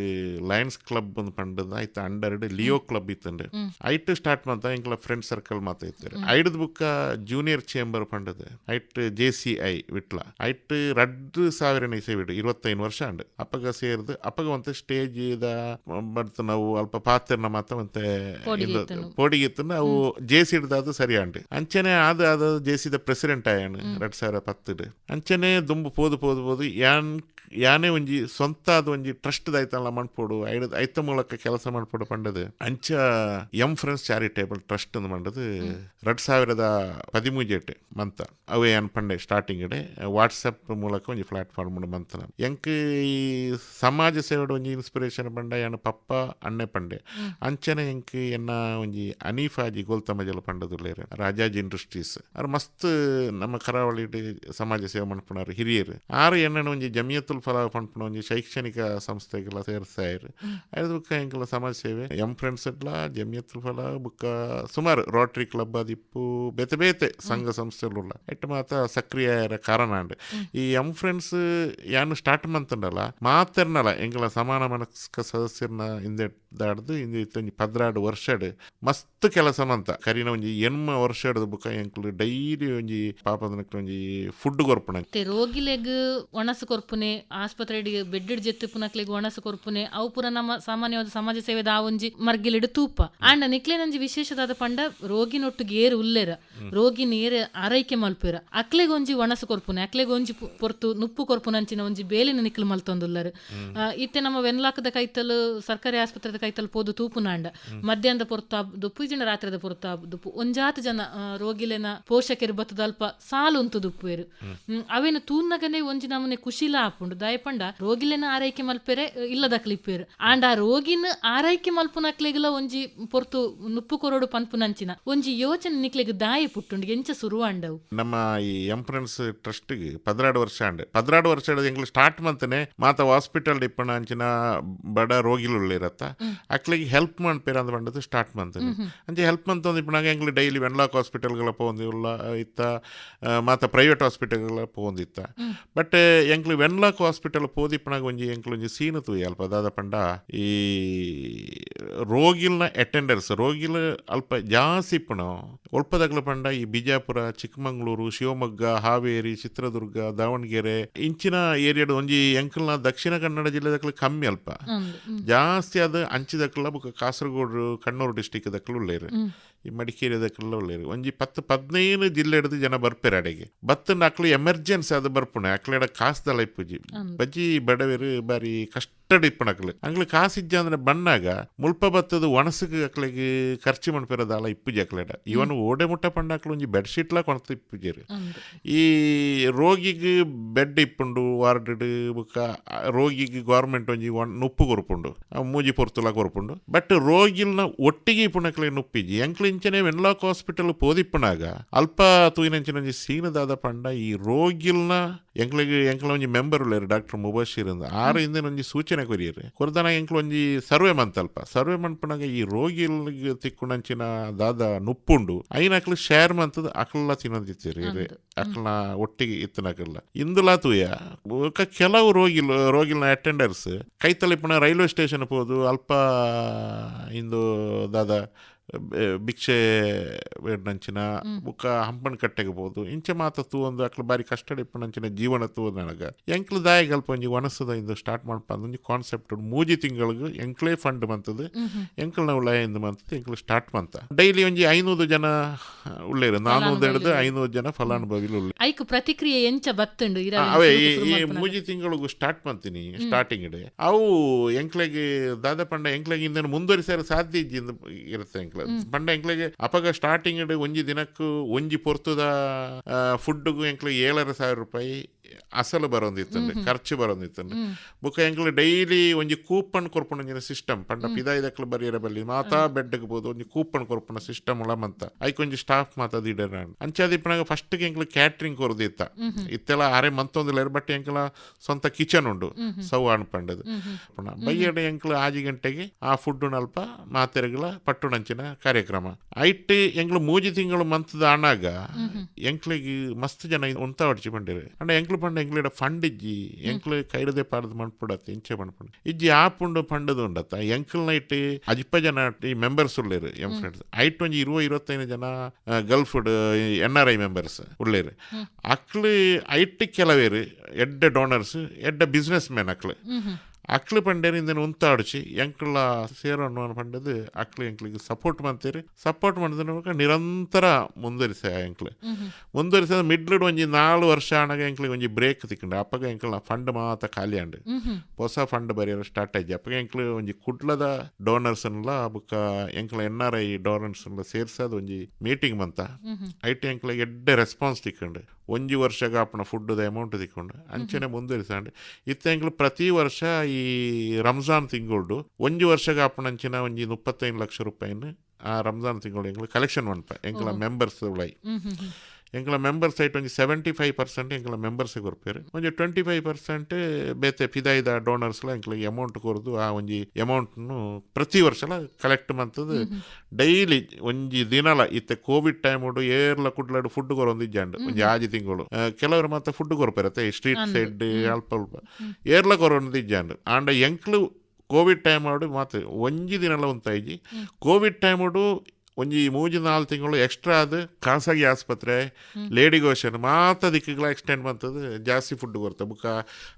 ಲಯನ್ಸ್ ಕ್ಲಬ್ ಒಂದು ಪಂಡದ ಆಯ್ತು ಅಂಡರ್ಡ್ ಲಿಯೋ ಕ್ಲಬ್ ಇತ್ತಂಡು. ಐಟ್ ಸ್ಟಾರ್ಟ್ ಮಾತ ಎಂಕಲ ಫ್ರೆಂಡ್ ಸರ್ಕಲ್ ಮಾತ ಇತ್ತಾರೆ. ಐಡದ ಬುಕ್ಕ ಜೂನಿಯರ್ ಚೇಂಬರ್ ಪಂಡದ. ಐಟ್ ಜೆ ಸಿ ಐ ವಿಟ್ಲ. ಐಟ್ ರಡ್ಡು ಸಾವಿರ ಇಸೆ ಬಿಡು ಇರುವತ್ತೈದು ವರ್ಷ ಅಂಡ್. ಅಪ್ಪಗ ಸೇರ್ದು ಅಪ್ಪಗ ಒಂತೆ ಸ್ಟೇಜ್ ಇದ ಬಡ್ತು ನಾವು ಅಲ್ಪ ಪಾತ್ರನ ಮಾತ ಮತ್ತೆ ಪೋಡಿಗಿತ್ತು ಅವು ಜೆ ಸಿ ಹಿಡ್ದು ಸರಿ ಅಂಡ್. ಅಂಚನೆ ಆದ ಅದು ಜೆ ಸಿದ ಪ್ರೆಸಿಡೆಂಟ್ ಆಯಣ ಎರಡ್ ಸಾವಿರ ಪತ್ತುಡು ಅಂಚನೆ ದುಂಬು ಪೋದು ಪೋದು ಪೋದು ಯಾನ್ ಯಾನೇ ಒಂಜಿ ಸ್ವಂತ ಅದು ಒಂಜಿ ಟ್ರಸ್ಟ್ ಆಯ್ತಲ್ಲ ಮಾಡ್ಪೋಡು ಐಡ ಐತ ಮೂಲಕ ಕೆಲಸ ಮಾಡ್ಪೋಡು ಪಂಡದು. ಅಂಚ ಎಂ ಫ್ರೆಂಡ್ಸ್ ಚಾರಿಟೇಬಲ್ ಟ್ರಸ್ಟ್ ಅಂದ್ ಮಂಡದು ಎರಡ್ ಸಾವಿರದ ಪದಿಮೂಜೆಟ್ ಮಂತ. ಅವೇ ಏನ್ ಪಂಡೆ ಸ್ಟಾರ್ಟಿಂಗ್ ಇಡೆ ವಾಟ್ಸಪ್ ಮೂಲಕ ಒಂಜಿ ಪ್ಲಾಟ್ಫಾರ್ಮ್ ಮಂತನ ಎಂಕ್ ಈ ಸಮಾಜ ಸೇವೆಡ್ ಒಂಜಿ ಇನ್ಸ್ಪಿರೇಷನ್ ಪಂಡ ಏನ ಪಪ್ಪ ಅಣ್ಣೆ ಪಂಡೆ. ಅಂಚನೆ ಎಂಕ್ ಎನ್ನ ಒಂಜಿ ಅನೀಫಾಜಿ ಗೋಲ್ತಮಜಲ ಪಂಡದುಲ್ಲೇರು ರಾಜಾಜಿ ಇಂಡಸ್ಟ್ರೀಸ್ ಅವ್ರು ಮಸ್ತ್ ನಮ್ಮ ಕರಾವಳಿ ಸಮಾಜ ಸೇವೆ ಮನ್ಪುಣರು ಹಿರಿಯರು. ಆರು ಎಣ್ಣೆ ಒಂಜಿ ಜಮಿಯತ್ತುಲ್ ಫಲಾವ್ ಪನ್ಪುಣ ಒಂಜಿ ಶೈಕ್ಷಣಿಕ ಸಂಸ್ಥೆಗೆಲ್ಲ ಸೇರ್ಸಾಯರು ಅದು ಬುಕ್ಕ ಎಂಕಲ ಸಮಾಜ ಸೇವೆ. ಎಂ ಫ್ರೆಂಡ್ಸ್ ಎಲ್ಲ ಜಮಿಯತುಲ್ ಫಲಾವ್ ಬುಕ್ಕ ಸುಮಾರು ರೋಟರಿ ಕ್ಲಬ್ ಅದಿಪ್ಪು ಬೇತೆ ಬೇತೆ ಸಂಘ ಸಂಸ್ಥೆಲುಲ್ಲ ಎಟ್ಟು ಮಾತ ಸಕ್ರಿಯ ಕಾರಣ ಅಂಡ್. ಈ ಎಂ ಫ್ರೆಂಡ್ಸ್ ಯಾನು ಸ್ಟಾರ್ಟ್ ಮಂತಂಡಲ್ಲ ಮಾತೆರ್ನಲ್ಲ ಎಂಕಲ ಸಮಾನ ಮನಸ್ಕ ಸದಸ್ಯರನ್ನ ಹಿಂದೆ ದಾಡ್ದು ಹಿಂದೆ ಇತ್ತಂಜಿ ಪದ್ರಾಡು ವರ್ಷಡ್ ಮಸ್ತ್ ಕೆಲಸ ಮಂತ ಕರಿನ ಒಂಜಿ ಎನ್ಮ ವರ್ಷಡ್ ಬುಕ್ಕ ಎಂಕ್ಲು ಡೈಲಿ ಒಂಜಿ ಪಾಪದನಕ್ಕೆ ಒಂಜಿ ಫುಡ್ ಕೊರ್ಪುಣ ಮತ್ತೆ ರೋಗಿಲೆಗ್ ಒಣಸ ಕೊರ್ಪುನೆ ಆಸ್ಪತ್ರೆಡ್ ಬೆಡ್ ಜೆತ್ತು ಪುನಕ್ಲೆಗ್ ಒಣಸ ಕೊರ್ಪುನೆ ಅವು ಪುರ ನಮ್ಮ ಸಾಮಾನ್ಯವಾದ ಸಮಾಜ ಸೇವೆದ ಆ ಒಂಜಿ ಮರ್ಗಿಲಿಡು ತೂಪ. ಆಂಡ ನಿಕ್ಲೆನಂಜಿ ವಿಶೇಷದಾದ ಪಂಡ ರೋಗಿನೊಟ್ಟಿಗೆ ಏರು ಉಲ್ಲೆರ. ರೋಗಿ ನೇರ ಆರೈಕೆ ಮಲ್ಪೆರ. ಅಕ್ಲೆಗ್ ಒಂಜಿ ಒಣಸು ಕೊರ್ಪುನೆ ಅಕ್ಲೆಗ್ ಒಂಜಿ ಪೊರ್ತು ನುಪ್ಪು ಕೊರ್ಪುನಂಚಿನ ಒಂಜಿ ಬೇಲಿನ ನಿಕ್ಲು ಮಲ್ತೊಂದುಲ್ಲರು ಇತ್ತೆ ನಮ್ಮ ವೆನ್ಲಾಕದ ಕೈತಲು ಸರ್ಕಾರಿ ಆಸ್ಪತ್ರೆದ ಕೈತಲು ಪೋದು ತೂಪುನಾಂಡ ಮಧ್ಯಾಹ್ನದ ಪೊರ್ತು ದುಪ್ಪು ಜನ ರಾತ್ರಿದ ಪೊರ್ತು ದುಪ್ಪು. ಒಂಜಾತ ಜನ ರೋಗಿಲೆನ ಪೋಷಕರು ಬತ್ತದ ಅಲ್ಪ ಸಾಲು ಉಂತು ದುಪ್ಪುವೆರು. ಅವೇನು ತೂನ್ನಗನೆ ಒಂಜಿ ನಮನೆ ಕುಶಿಲ ಆಪುಂಡು. ದಯಪಂಡ ರೋಗಿಲೆನ ಆರೈಕೆ ಮಲ್ಪೆರೆ ಇಲ್ಲದ ಕ್ಲಿಪ್ಪೇರು ಆಂಡ ಆ ರೋಗಿನ ಆರೈಕೆ ಮಲ್ಪುನಕ್ಲೆಗಲ ಒಂಜಿ ಪೊರ್ತು ನುಪ್ಪು ಕೊರೋಡು ಪನ್ಪುನಂಚಿನ ಒಂಜಿ ಯೋಚನೆ ನಿಕ್ಲೆಗ್ ದಾಯ ಪುಟ್ಟುಂಡು ಎಂಚ ಸುರುವಾಂಡವು. ನಮ್ಮ ಈ ಎಂಪ್ರೆನ್ಸ್ ಟ್ರಸ್ಟ್ಗೆ ಪದ್ರಾಡು ವರ್ಷ ಪದ್ರಾಡು ವರ್ಷ ಎಂಗ್ಲು ಸ್ಟಾರ್ಟ್ ಮಂತನೆ ಮಾತ ಹಾಸ್ಪಿಟಲ್ ಇಪ್ಪಣ ಅಂಚಿನ ಬಡ ರೋಗಿಲು ಇರತ್ತ? ಅಕ್ಲಿಗೆ ಹೆಲ್ಪ್ ಮಾಡ್ಪೇರ ಅಂತ ಬಂಡದು ಸ್ಟಾರ್ಟ್ ಮಂತನೆ ಅಂಚೆ ಹೆಲ್ಪ್ ಮಂತ ಇಪ್ಪನಾಗ ಎಂಗ್ಲು ಡೈಲಿ ವೆನ್ಲಾಕ್ ಹಾಸ್ಪಿಟಲ್ಗಳ ಪೋಂದಿಲ್ಲ ಇತ್ತ ಮಾತ ಪ್ರೈವೇಟ್ ಹಾಸ್ಪಿಟಲ್ಗಳ ಪೋಂದಿತ್ತ ಬಟ್ ಎಂಕ್ಲು ವೆನ್ಲಾಕ್ ಹಾಸ್ಪಿಟಲ್ ಪೋದಿಪ್ಪನಾಗ ಒಂಜಿ ಎಂಕ್ಲು ಒಂಜಿ ಸೀನು ತೂಯಿ ಅಲ್ಪ ದಾದ ಪಂಡ ಈ ರೋಗಿಲ್ನ ಅಟೆಂಡರ್ಸ್ ರೋಗಿಲ್ ಅಲ್ಪ ಜಾಸ್ತಿ ಇಪ್ಪಣ ಒಲ್ಪದಗ್ಲ ಪಂಡ ಈ ಬಿಜಾಪುರ ಚಿಕ್ಕಮಂಗ್ಳೂರು ಶಿವಮೊಗ್ಗ ಹಾವೇರಿ ಚಿತ್ರದುರ್ಗ ದಾವಣಗೆರೆ ಇಂಚಿನ ಏರಿಯಾಡ್ ಒಂಜಿ ಎಂಕಲ್ನ ದಕ್ಷಿಣ ಕನ್ನಡ ಜಿಲ್ಲೆದಕ್ಲ ಕಮ್ಮಿ ಅಲ್ಪ. ಜಾಸ್ತಿ ಅದು ಅಂಚಿದಕ್ಲ ಬೊಕ ಕಾಸರಗೋಡು ಕಣ್ಣೂರು ಡಿಸ್ಟಿಕ್ ದಕ್ಲು ಉಳ್ಳೇರು ಈ ಮಡಿಕೇರಿ ದಕ್ಕೆಲ್ಲ ಉಳ್ಳೇರು ಒಂಜಿ ಪತ್ತು ಪದಿನೈದು ಜಿಲ್ಲೆ ಹಿಡಿದು ಜನ ಬರ್ಪೇರು ಅಡಿಗೆ ಬತ್ತನ ಅಕ್ಕಲು ಎಮರ್ಜೆನ್ಸಿ ಅದು ಬರ್ಪುಣೆ. ಅಕ್ಲೆಡ ಕಾಸ್ದಲ್ಲ ಇಪ್ಪುಜಿ ಬಜ್ಜಿ ಬಡವೇರು ಬಾರಿ ಕಷ್ಟಡ್ ಇಪ್ಪಣ ಅಕ್ಲು ಅಂಗ್ಲು ಕಾಸಿಜ್ಜ ಅಂದ್ರೆ ಬಣ್ಣಾಗ ಮುಲ್ಪ ಬತ್ತದ ಒಣಸಕ್ ಅಕ್ಲೆಗೆ ಖರ್ಚು ಮಣ್ಪೇರದಾಲ ಇಪ್ಪುಜಿ ಅಕ್ಲೆಡ. ಇವನು ಓಡೆ ಮುಟ್ಟ ಪಂಡ ಅಕ್ಲು ಒಂಜಿ ಬೆಡ್ಶೀಟ್ಲ ಕೊಣತ ಇಪ್ಪುಜೇರು ಈ ರೋಗಿಗೆ ಬೆಡ್ ಇಪ್ಪುಂಡು ವಾರ್ಡ್ ಬುಕ್ಕ ರೋಗಿಗೆ ಗೌರ್ಮೆಂಟ್ ಒಂಜಿ ನುಪ್ಪು ಕೊರ್ಪುಂಡು ಮೂಜಿ ಪೊರ್ತುಲ ಕೊರ್ಪುಂಡು. ಬಟ್ ರೋಗಿಲ್ನ ಒಟ್ಟಿಗೆ ಇಪ್ಪುನಕ್ಲೆ ನುಪ್ಪಿಜಿ. ಎಂಕ್ಲು ಇಂಚನೆ ವೆನ್ಲಾಕ್ ಹಾಸ್ಪಿಟಲ್ ಪೋದಿಪ್ಪನಾಗ ಅಲ್ಪ ತೂಯಿನಂಚಿನ ಒಂಜಿ ಸೀನದಾದ ಪಂಡ ಈ ರೋಗಿಲ್ನ ಎಂಕ್ಲಿಗೆ ಎಂಕ್ಲ ಒಂಜಿ ಮೆಂಬರ್ ಉಳ್ಳೇರು ಡಾಕ್ಟರ್ ಮುಬಶೀರ್ ಅಂದ. ಆರು ಹಿಂದಿನ ಒಂಜಿ ಸೂಚನೆ ಕೊರಿಯರು ಕೊರ್ದನ ಎಂಕ್ಲು ಒಂಜಿ ಸರ್ವೆ ಮಂತಲ್ಪ. ಸರ್ವೆ ಮನ್ಪನಾಗ ಈ ರೋಗಿಲ್ಗೆ ತಿಕ್ಕುನಂಚಿನ ದಾದ ನುಪ್ಪುಂಡು ಐನಕ್ಲು ಶೇರ್ ಮಂತದ ಅಕ್ಲ ತಿನ್ನದಿತ್ತೀರಿ. ಅಕ್ಲ ಒಟ್ಟಿಗೆ ಇತ್ತನಕಲ್ಲ ಇಂದುಲಾ ತೂಯ ಕೆಲವು ರೋಗಿಲ್ ರೋಗಿಲ್ನ ಅಟೆಂಡರ್ಸ್ ಕೈತಲಿಪ್ಪನ ರೈಲ್ವೆ ಸ್ಟೇಷನ್ ಹೋದು ಅಲ್ಪ ಇಂದು ದಾದ ಭಿಕ್ಷೆ ನಂಚಿನ ಬುಕ್ಕ ಹಂಪಣ ಕಟ್ಟೆಗಬಹುದು. ಇಂಚೆ ಮಾತ ತೂ ಒಂದು ಅಕ್ಲ ಬಾರಿ ಕಷ್ಟ ಇಪ್ಪನಂಚಿನ ಜೀವನ ತೂ ನನಗ. ದಾಯೆ ಗಲ್ಪ ಒಂಜಿ ಒಣಸದ ಇಂದು ಸ್ಟಾರ್ಟ್ ಮಾಡ್ಪ ಕಾನ್ಸೆಪ್ಟ್ ಮೂಜಿ ತಿಂಗಳಿಗೆ ಎಂಕ್ಲೇ ಫಂಡ್ ಬಂತದು ಎಂಕ್ಲನ ಉಳ್ಳಾಯ ಇಂದು ಮಂತದ್ದು ಎಂಕ್ಲ ಸ್ಟಾರ್ಟ್ ಮಂತ. ಡೈಲಿ ಒಂಜಿ ಐನೂರು ಜನ ಉಳ್ಳೇರು ನಾನೂರು ಹಿಡಿದು ಐನೂರು ಜನ ಫಲಾನುಭವಿಲು ಉಳ್ಳೆ ಐಕ್ ಪ್ರತಿಕ್ರಿಯೆ ಎಂಚ ಬತ್ತುಂಡು ಅವೇ ಈ ಮೂಜಿ ತಿಂಗಳಿಗೂ ಸ್ಟಾರ್ಟ್ ಮಾಡ್ತೀನಿ ಸ್ಟಾರ್ಟಿಂಗ್ ಇಡೆ ಅವು ಎಂಕ್ಲೆಗೆ ದಾದ ಪಂಡ ಎಂಕ್ಲೆಗೆ ಇಂದ ಮುಂದುವರಿಸಾರ ಸಾಧ್ಯ ಇರುತ್ತೆ ಎಂಕ್ಲ ಪಂಡ ಎಂಕ್ಲೆಗೆ ಅಪಗ ಸ್ಟಾರ್ಟಿಂಗ್ ಒಂಜಿ ದಿನಕ್ಕೂ ಒಂಜಿ ಪೊರ್ತುದ ಫುಡ್ಗೂ ಎಂಕ್ಲೆಗೆ ಏಳರ ಸಾವಿರ ರೂಪಾಯಿ ಅಸಲು ಬರೋಂದಿತ್ತಂಡೆ ಖರ್ಚು ಬರೋಂದಿತ್ತಂಡೆ ಬುಕ್ಕ ಎಂಕ್ಲು ಡೈಲಿ ಒಂಜಿ ಕೂಪನ್ ಕೊರ್ಪುಣ ಸಿಸ್ಟಮ್ ಪಂಡ ಪಿದ ಇದಕ್ಲು ಬರಿಯರ ಬಲ್ಲಿ ಮಾತಾ ಬೆಡ್ಗೆ ಬೋದು ಒಂಜಿ ಕೂಪನ್ ಕೊರ್ಪುಣ ಸಿಸ್ಟಮ್ ಉಳಮಂತ ಐಕ್ ಐಕೊಂಜಿ ಸ್ಟಾಫ್ ಮಾತದ ಇಡರ ಅಂಚಾದಿಪ್ಪನಾಗ ಫಸ್ಟ್ ಎಂಕ್ಲು ಕ್ಯಾಟ್ರಿಂಗ್ ಕೊರದಿತ್ತ. ಇತ್ತೆಲ್ಲ ಆರೆ ಲೇರ್ ಬಟ್ ಎಂಕ್ಲ ಸ್ವಂತ ಕಿಚನ್ ಉಂಡು ಸೌ ಅನ್ಪಂಡದು ಪುಣ ಬೈಯಡೆ ಎಂಕ್ಲು ಆಜಿ ಗಂಟೆಗೆ ಆ ಫುಡ್ ನಲ್ಪ ಮಾತೆರೆಗಳ ಪಟ್ಟುಣಂಚಿನ ಕಾರ್ಯಕ್ರಮ. ಐಟ್ ಎಂಕ್ಲು ಮೂಜಿ ತಿಂಗಳು ಮಂತದ ಅಣ್ಣಾಗ ಎಂಕ್ಲಿಗೆ ಮಸ್ತ್ ಜನ ಉಂತ ಹೊಡ್ಚಿ ಬಂಡಿರಿ ಅಂಡ್ ಎಂಕ್ಲು ಪಂಡ ಎಂಕ್ಲಿಡ ಫಂಡ್ ಇಜ್ಜಿ ಎಂಕ್ಲು ಕೈಡದೆ ಪಾಡದ್ ಮಣ್ಪುಡತ್ತೆ ಇಂಚೆ ಮಣ್ಪುಂಡು ಇಜ್ಜಿ ಆಪುಂಡು ಫಂಡದು ಉಂಡತ್ತ. ಎಂಕ್ಲ್ ನೈಟ್ ಅಜಿಪ್ಪ ಜನ ಈ ಮೆಂಬರ್ಸ್ ಉಳ್ಳೇರು ಎಂ ಫ್ರೆಂಡ್ಸ್. ಐಟ್ ಒಂಜಿ ಇರುವ ಇರುವತ್ತೈದು ಜನ Gulf N R I members ಉಳ್ಳೇರು. ಅಕ್ಲು ಐಟ್ ಕೆಲವೇರು ಎಡ್ಡ ಡೋನರ್ಸ್ ಎಡ್ಡ ಬಿಸ್ನೆಸ್ ಮ್ಯಾನ್ ಅಕ್ಲು. ಅಕ್ಲು ಇಂದೇನು ಉಂತಾಡ್ಚಿ ಎಂಕ್ಲ ಸೇರೋಣ ಪಂಡದು ಅಕ್ಳು ಎಂಕ್ಲಿಗೆ ಸಪೋರ್ಟ್ ಮಾಡ್ತೀರಿ ಸಪೋರ್ಟ್ ಮಾಡಿದ್ರೆ ನಿರಂತರ ಮುಂದುವರಿಸ ಎಂಕ್ಲು. ಮುಂದುವರಿಸ ಮಿಡ್ಲಡ್ ಒಂಜಿ ನಾಲ್ಕು ವರ್ಷ ಆಣಾಗ ಎಂಕ್ಲಿಗೆ ಒಂಜಿ ಬ್ರೇಕ್ ತಿಕ್ಕಂಡು ಅಪ್ಪಗ ಎಂಕ್ಲ ಫಂಡ್ ಮಾತ ಖಾಲಿ ಆಂಡು. ಹೊಸ ಫಂಡ್ ಬರೆಯಲು ಸ್ಟಾರ್ಟ್ ಆಯ್ತು. ಅಪ್ಪಗ ಎಂಕ್ಲು ಒಂಜಿ ಕುಡ್ಲದ ಡೋನರ್ಸ್ ಅನ್ಲ ಬುಕ್ಕ ಎಂಕ್ಲ ಎನ್ ಆರ್ ಐ ಡೋನರ್ಸ್ ಸೇರ್ಸೋದು ಒಂಜಿ ಮೀಟಿಂಗ್ ಮಂತ. ಐಟಿ ಎಂಕ್ಲಿಗೆ ಎಡ್ಡೆ ರೆಸ್ಪಾನ್ಸ್ ತಿಕ್ಕಂಡು. ಒಂಜಿ ವರ್ಷಗ ಅಪ್ಪನ ಫುಡ್ದ ಅಮೌಂಟ್ ತಿಕ್ಕೊಂಡು. ಅಂಚನೆ ಮುಂದುವರಿಸಾಂಡು ಇತ್ತ ಎಂಕ್ಲು ಪ್ರತಿ ವರ್ಷ ಈ ರಂಜಾನ್ ತಿಂಗಳು ಒಂಜಿ ವರ್ಷಗ ಅಪ್ಪನಂಚಿನ ಒಂಜಿ ಮುಪ್ಪತ್ತೈದು ಲಕ್ಷ ರೂಪಾಯಿನ ಆ ರಂಜಾನ್ ತಿಂಗಳು ಎಂಕ್ಲು ಕಲೆಕ್ಷನ್ ಮನ್ಪ ಎಂಕ್ಲ ಮೆಂಬರ್ಸ್ ಉಳೈ ಎಂಕ್ಲ ಮೆಂಬರ್ಸ್ ಐಟ್ ಒಂಜಿ ಸೆವೆಂಟಿ ಫೈವ್ ಪರ್ಸೆಂಟ್ ಎಂಕ್ಲ ಮೆಂಬರ್ಸ್ ಕೊರ್ಪೇರು ಒಂಜಿ ಟ್ವೆಂಟಿ ಫೈವ್ ಪರ್ಸೆಂಟ್ ಬೇತೆ ಪಿದಾಯ್ದ ಡೋನರ್ಸ್ಲ ಎಂಕ್ಲಿಗೆ ಅಮೌಂಟ್ ಕೊರ್ದು ಆ ಒಂಜಿ ಅಮೌಂಟ್ನು ಪ್ರತಿ ವರ್ಷಲ ಕಲೆಕ್ಟ್ ಮಂತದ್ದು ಡೈಲಿ ಒಂಜಿ ದಿನಲ ಇತ್ತೆ ಕೋವಿಡ್ ಟೈಮ್ ಉಡು ಏರ್ಲ ಕುಡ್ಲಾಡು ಫುಡ್ ಕೊರೊಂದಿಜ್ಜಾಂಡು ಒಂಜಿ ಆಜಿ ತಿಂಗಳು ಕೆಲವರು ಮತ್ತೆ ಫುಡ್ ಕೊರ್ಪೇರತ್ತೆ ಸ್ಟ್ರೀಟ್ ಸೈಡ್ ಅಲ್ಪ ಅಲ್ಪ ಏರ್ಲ ಕೊರೊಂದಿಜ್ಜಾಂಡು ಆಂಡ ಎಂಕ್ಲು ಕೋವಿಡ್ ಟೈಮ್ ಆಡು ಮಾತು ಒಂಜಿ ದಿನಲ ಉಂತಾಯಿಜಿ ಕೋವಿಡ್ ಟೈಮ್ ಉಡು ಒಂಜಿ ಮೂಜಿ ನಾಲ್ಕು ತಿಂಗಳು ಎಕ್ಸ್ಟ್ರಾ ಅದು ಖಾಸಗಿ ಆಸ್ಪತ್ರೆ ಲೇಡಿ ಗೋಷನ್ ಮಾತ ದಿಕ್ಕುಗಳ ಎಕ್ಸ್ಟೆಂಡ್ ಬಂತದ್ದು ಜಾಸ್ತಿ ಫುಡ್ ಕೊರ್ತ ಬುಕ್ಕ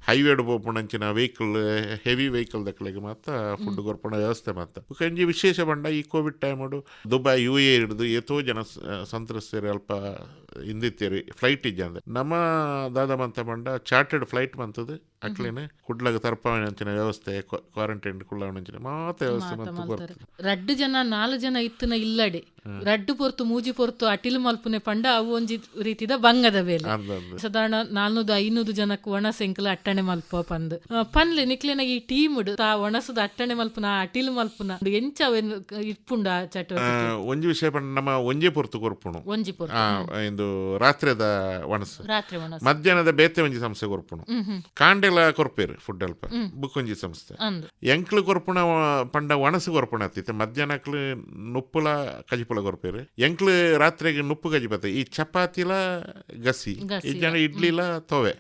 ಹೈವೇಡ್ ಪೋಪುಣಂಚಿನ ವೆಹಿಕಲ್ ಹೆವಿ ವೆಹಿಕಲ್ ದಕ್ಕಲಿಗೆ ಮಾತ್ರ ಫುಡ್ ಕೊರ್ಪಣ ವ್ಯವಸ್ಥೆ ಮಾತ್ರ. ಬುಕ್ಕ ಒಂಜಿ ವಿಶೇಷ ಬಂಡ ಈ Covid time Dubai U A ಹಿಡಿದು ಎತ್ತೋ ಜನ ಸಂತ್ರಸ್ತರು ಅಲ್ಪ ಹಿಂದಿತ್ತೀರಿ ಫ್ಲೈಟ್ ಇಜ್ಜಂದೆ ನಮ್ಮ ದಾದ ಮಂತ ಬಂಡ ಚಾರ್ಟೆಡ್ ಫ್ಲೈಟ್ ಮಂತದ್ದು ಕುಡ್ಲಾಗ ತರ್ಪಾವಣೆ ಅಂಚಿನ ವ್ಯವಸ್ಥೆ ಕ್ವಾರಂಟೈನ್ ಕುಳ್ಳಾವಣೆ ಅಂಚಿನ ಮಾತ ವ್ಯವಸ್ಥೆ ಮಾತ ಮಂತು ಮಲ್ತಾರೆ ಬರ್ತದೆ ರಡ್ಡು ಜನ ನಾಲ್ ಜನ ಇತ್ತನ ಇಲ್ಲಡೆ. ರಡ್ಡು ಪೊರ್ತು ಮೂಜಿ ಪೊರ್ತು ಅಟಿಲು ಮಲ್ಪುನೆ ಪಂಡ ಅವು ಒಂಜಿ ರೀತಿದ ಬಂಗದ ಬೇಲೆ ಸಾಧಾರಣ ನಾಲ್ನೂದು ಐನೂದು ಜನಕ್ಕೆ ಒಣಸ ಎಂಕಲ ಅಟ್ಟಣೆ ಮಲ್ಪ ಪಂದ್. ಪನ್ಲಿ ನಿಕ್ಲೆನ ಈ ಟೀಮ್ ತಾ ಒಣಸದ ಅಟ್ಟಣೆ ಮಲ್ಪುನ ಅಟಿಲ್ ಮಲ್ಪುನ ಎಂಚ ಇಟ್ಪುಂಡ ಚಟುವಟಿಕೆ? ಒಂಜಿ ವಿಷಯ ಪಂಡ ನಮ್ಮ ಒಂಜಿ ಪೊರ್ತು ಕೊರ್ಪುಣು. ಒಂಜಿ ಪೊರ್ತು ಇಂದು ರಾತ್ರಿದ ಒಣಸು. ರಾತ್ರಿ ಒಣಸ. ಮಧ್ಯಾಹ್ನದ ಬೇತೆ ಒಂಜಿ ಸಂಸ್ಥೆ ಕೊರ್ಪುಣು. ಹ್ಮ್ ಕಾಂಡೆಲ ಕೊರ್ಪೇರು ಫುಡ್ ಅಲ್ಪ ಬುಕ್ಕೊಂಜಿ ಸಂಸ್ಥೆ. ಎಂಕ್ಲು ಕೊರ್ಪುಣ ಪಂಡ ಒಣಸು ಕೊರ್ಪುಣ ಅತ್ತಿತ್ತೆ ಮಧ್ಯಾಹ್ನಕ್ಲು ನುಪ್ಪುಲ ಕಜಿಪುಲ ಕೊರ್ಪೇರು. ಎಂಕ್ಲು ರಾತ್ರಿಗೆ ನುಪ್ಪು ಕಜಿಪತ್ತೆ. ಈ ಚಪಾತಿಲ ಗಸಿ. ಈ ಜನ ಇಡ್ಲಿಲ ತೋವೆ.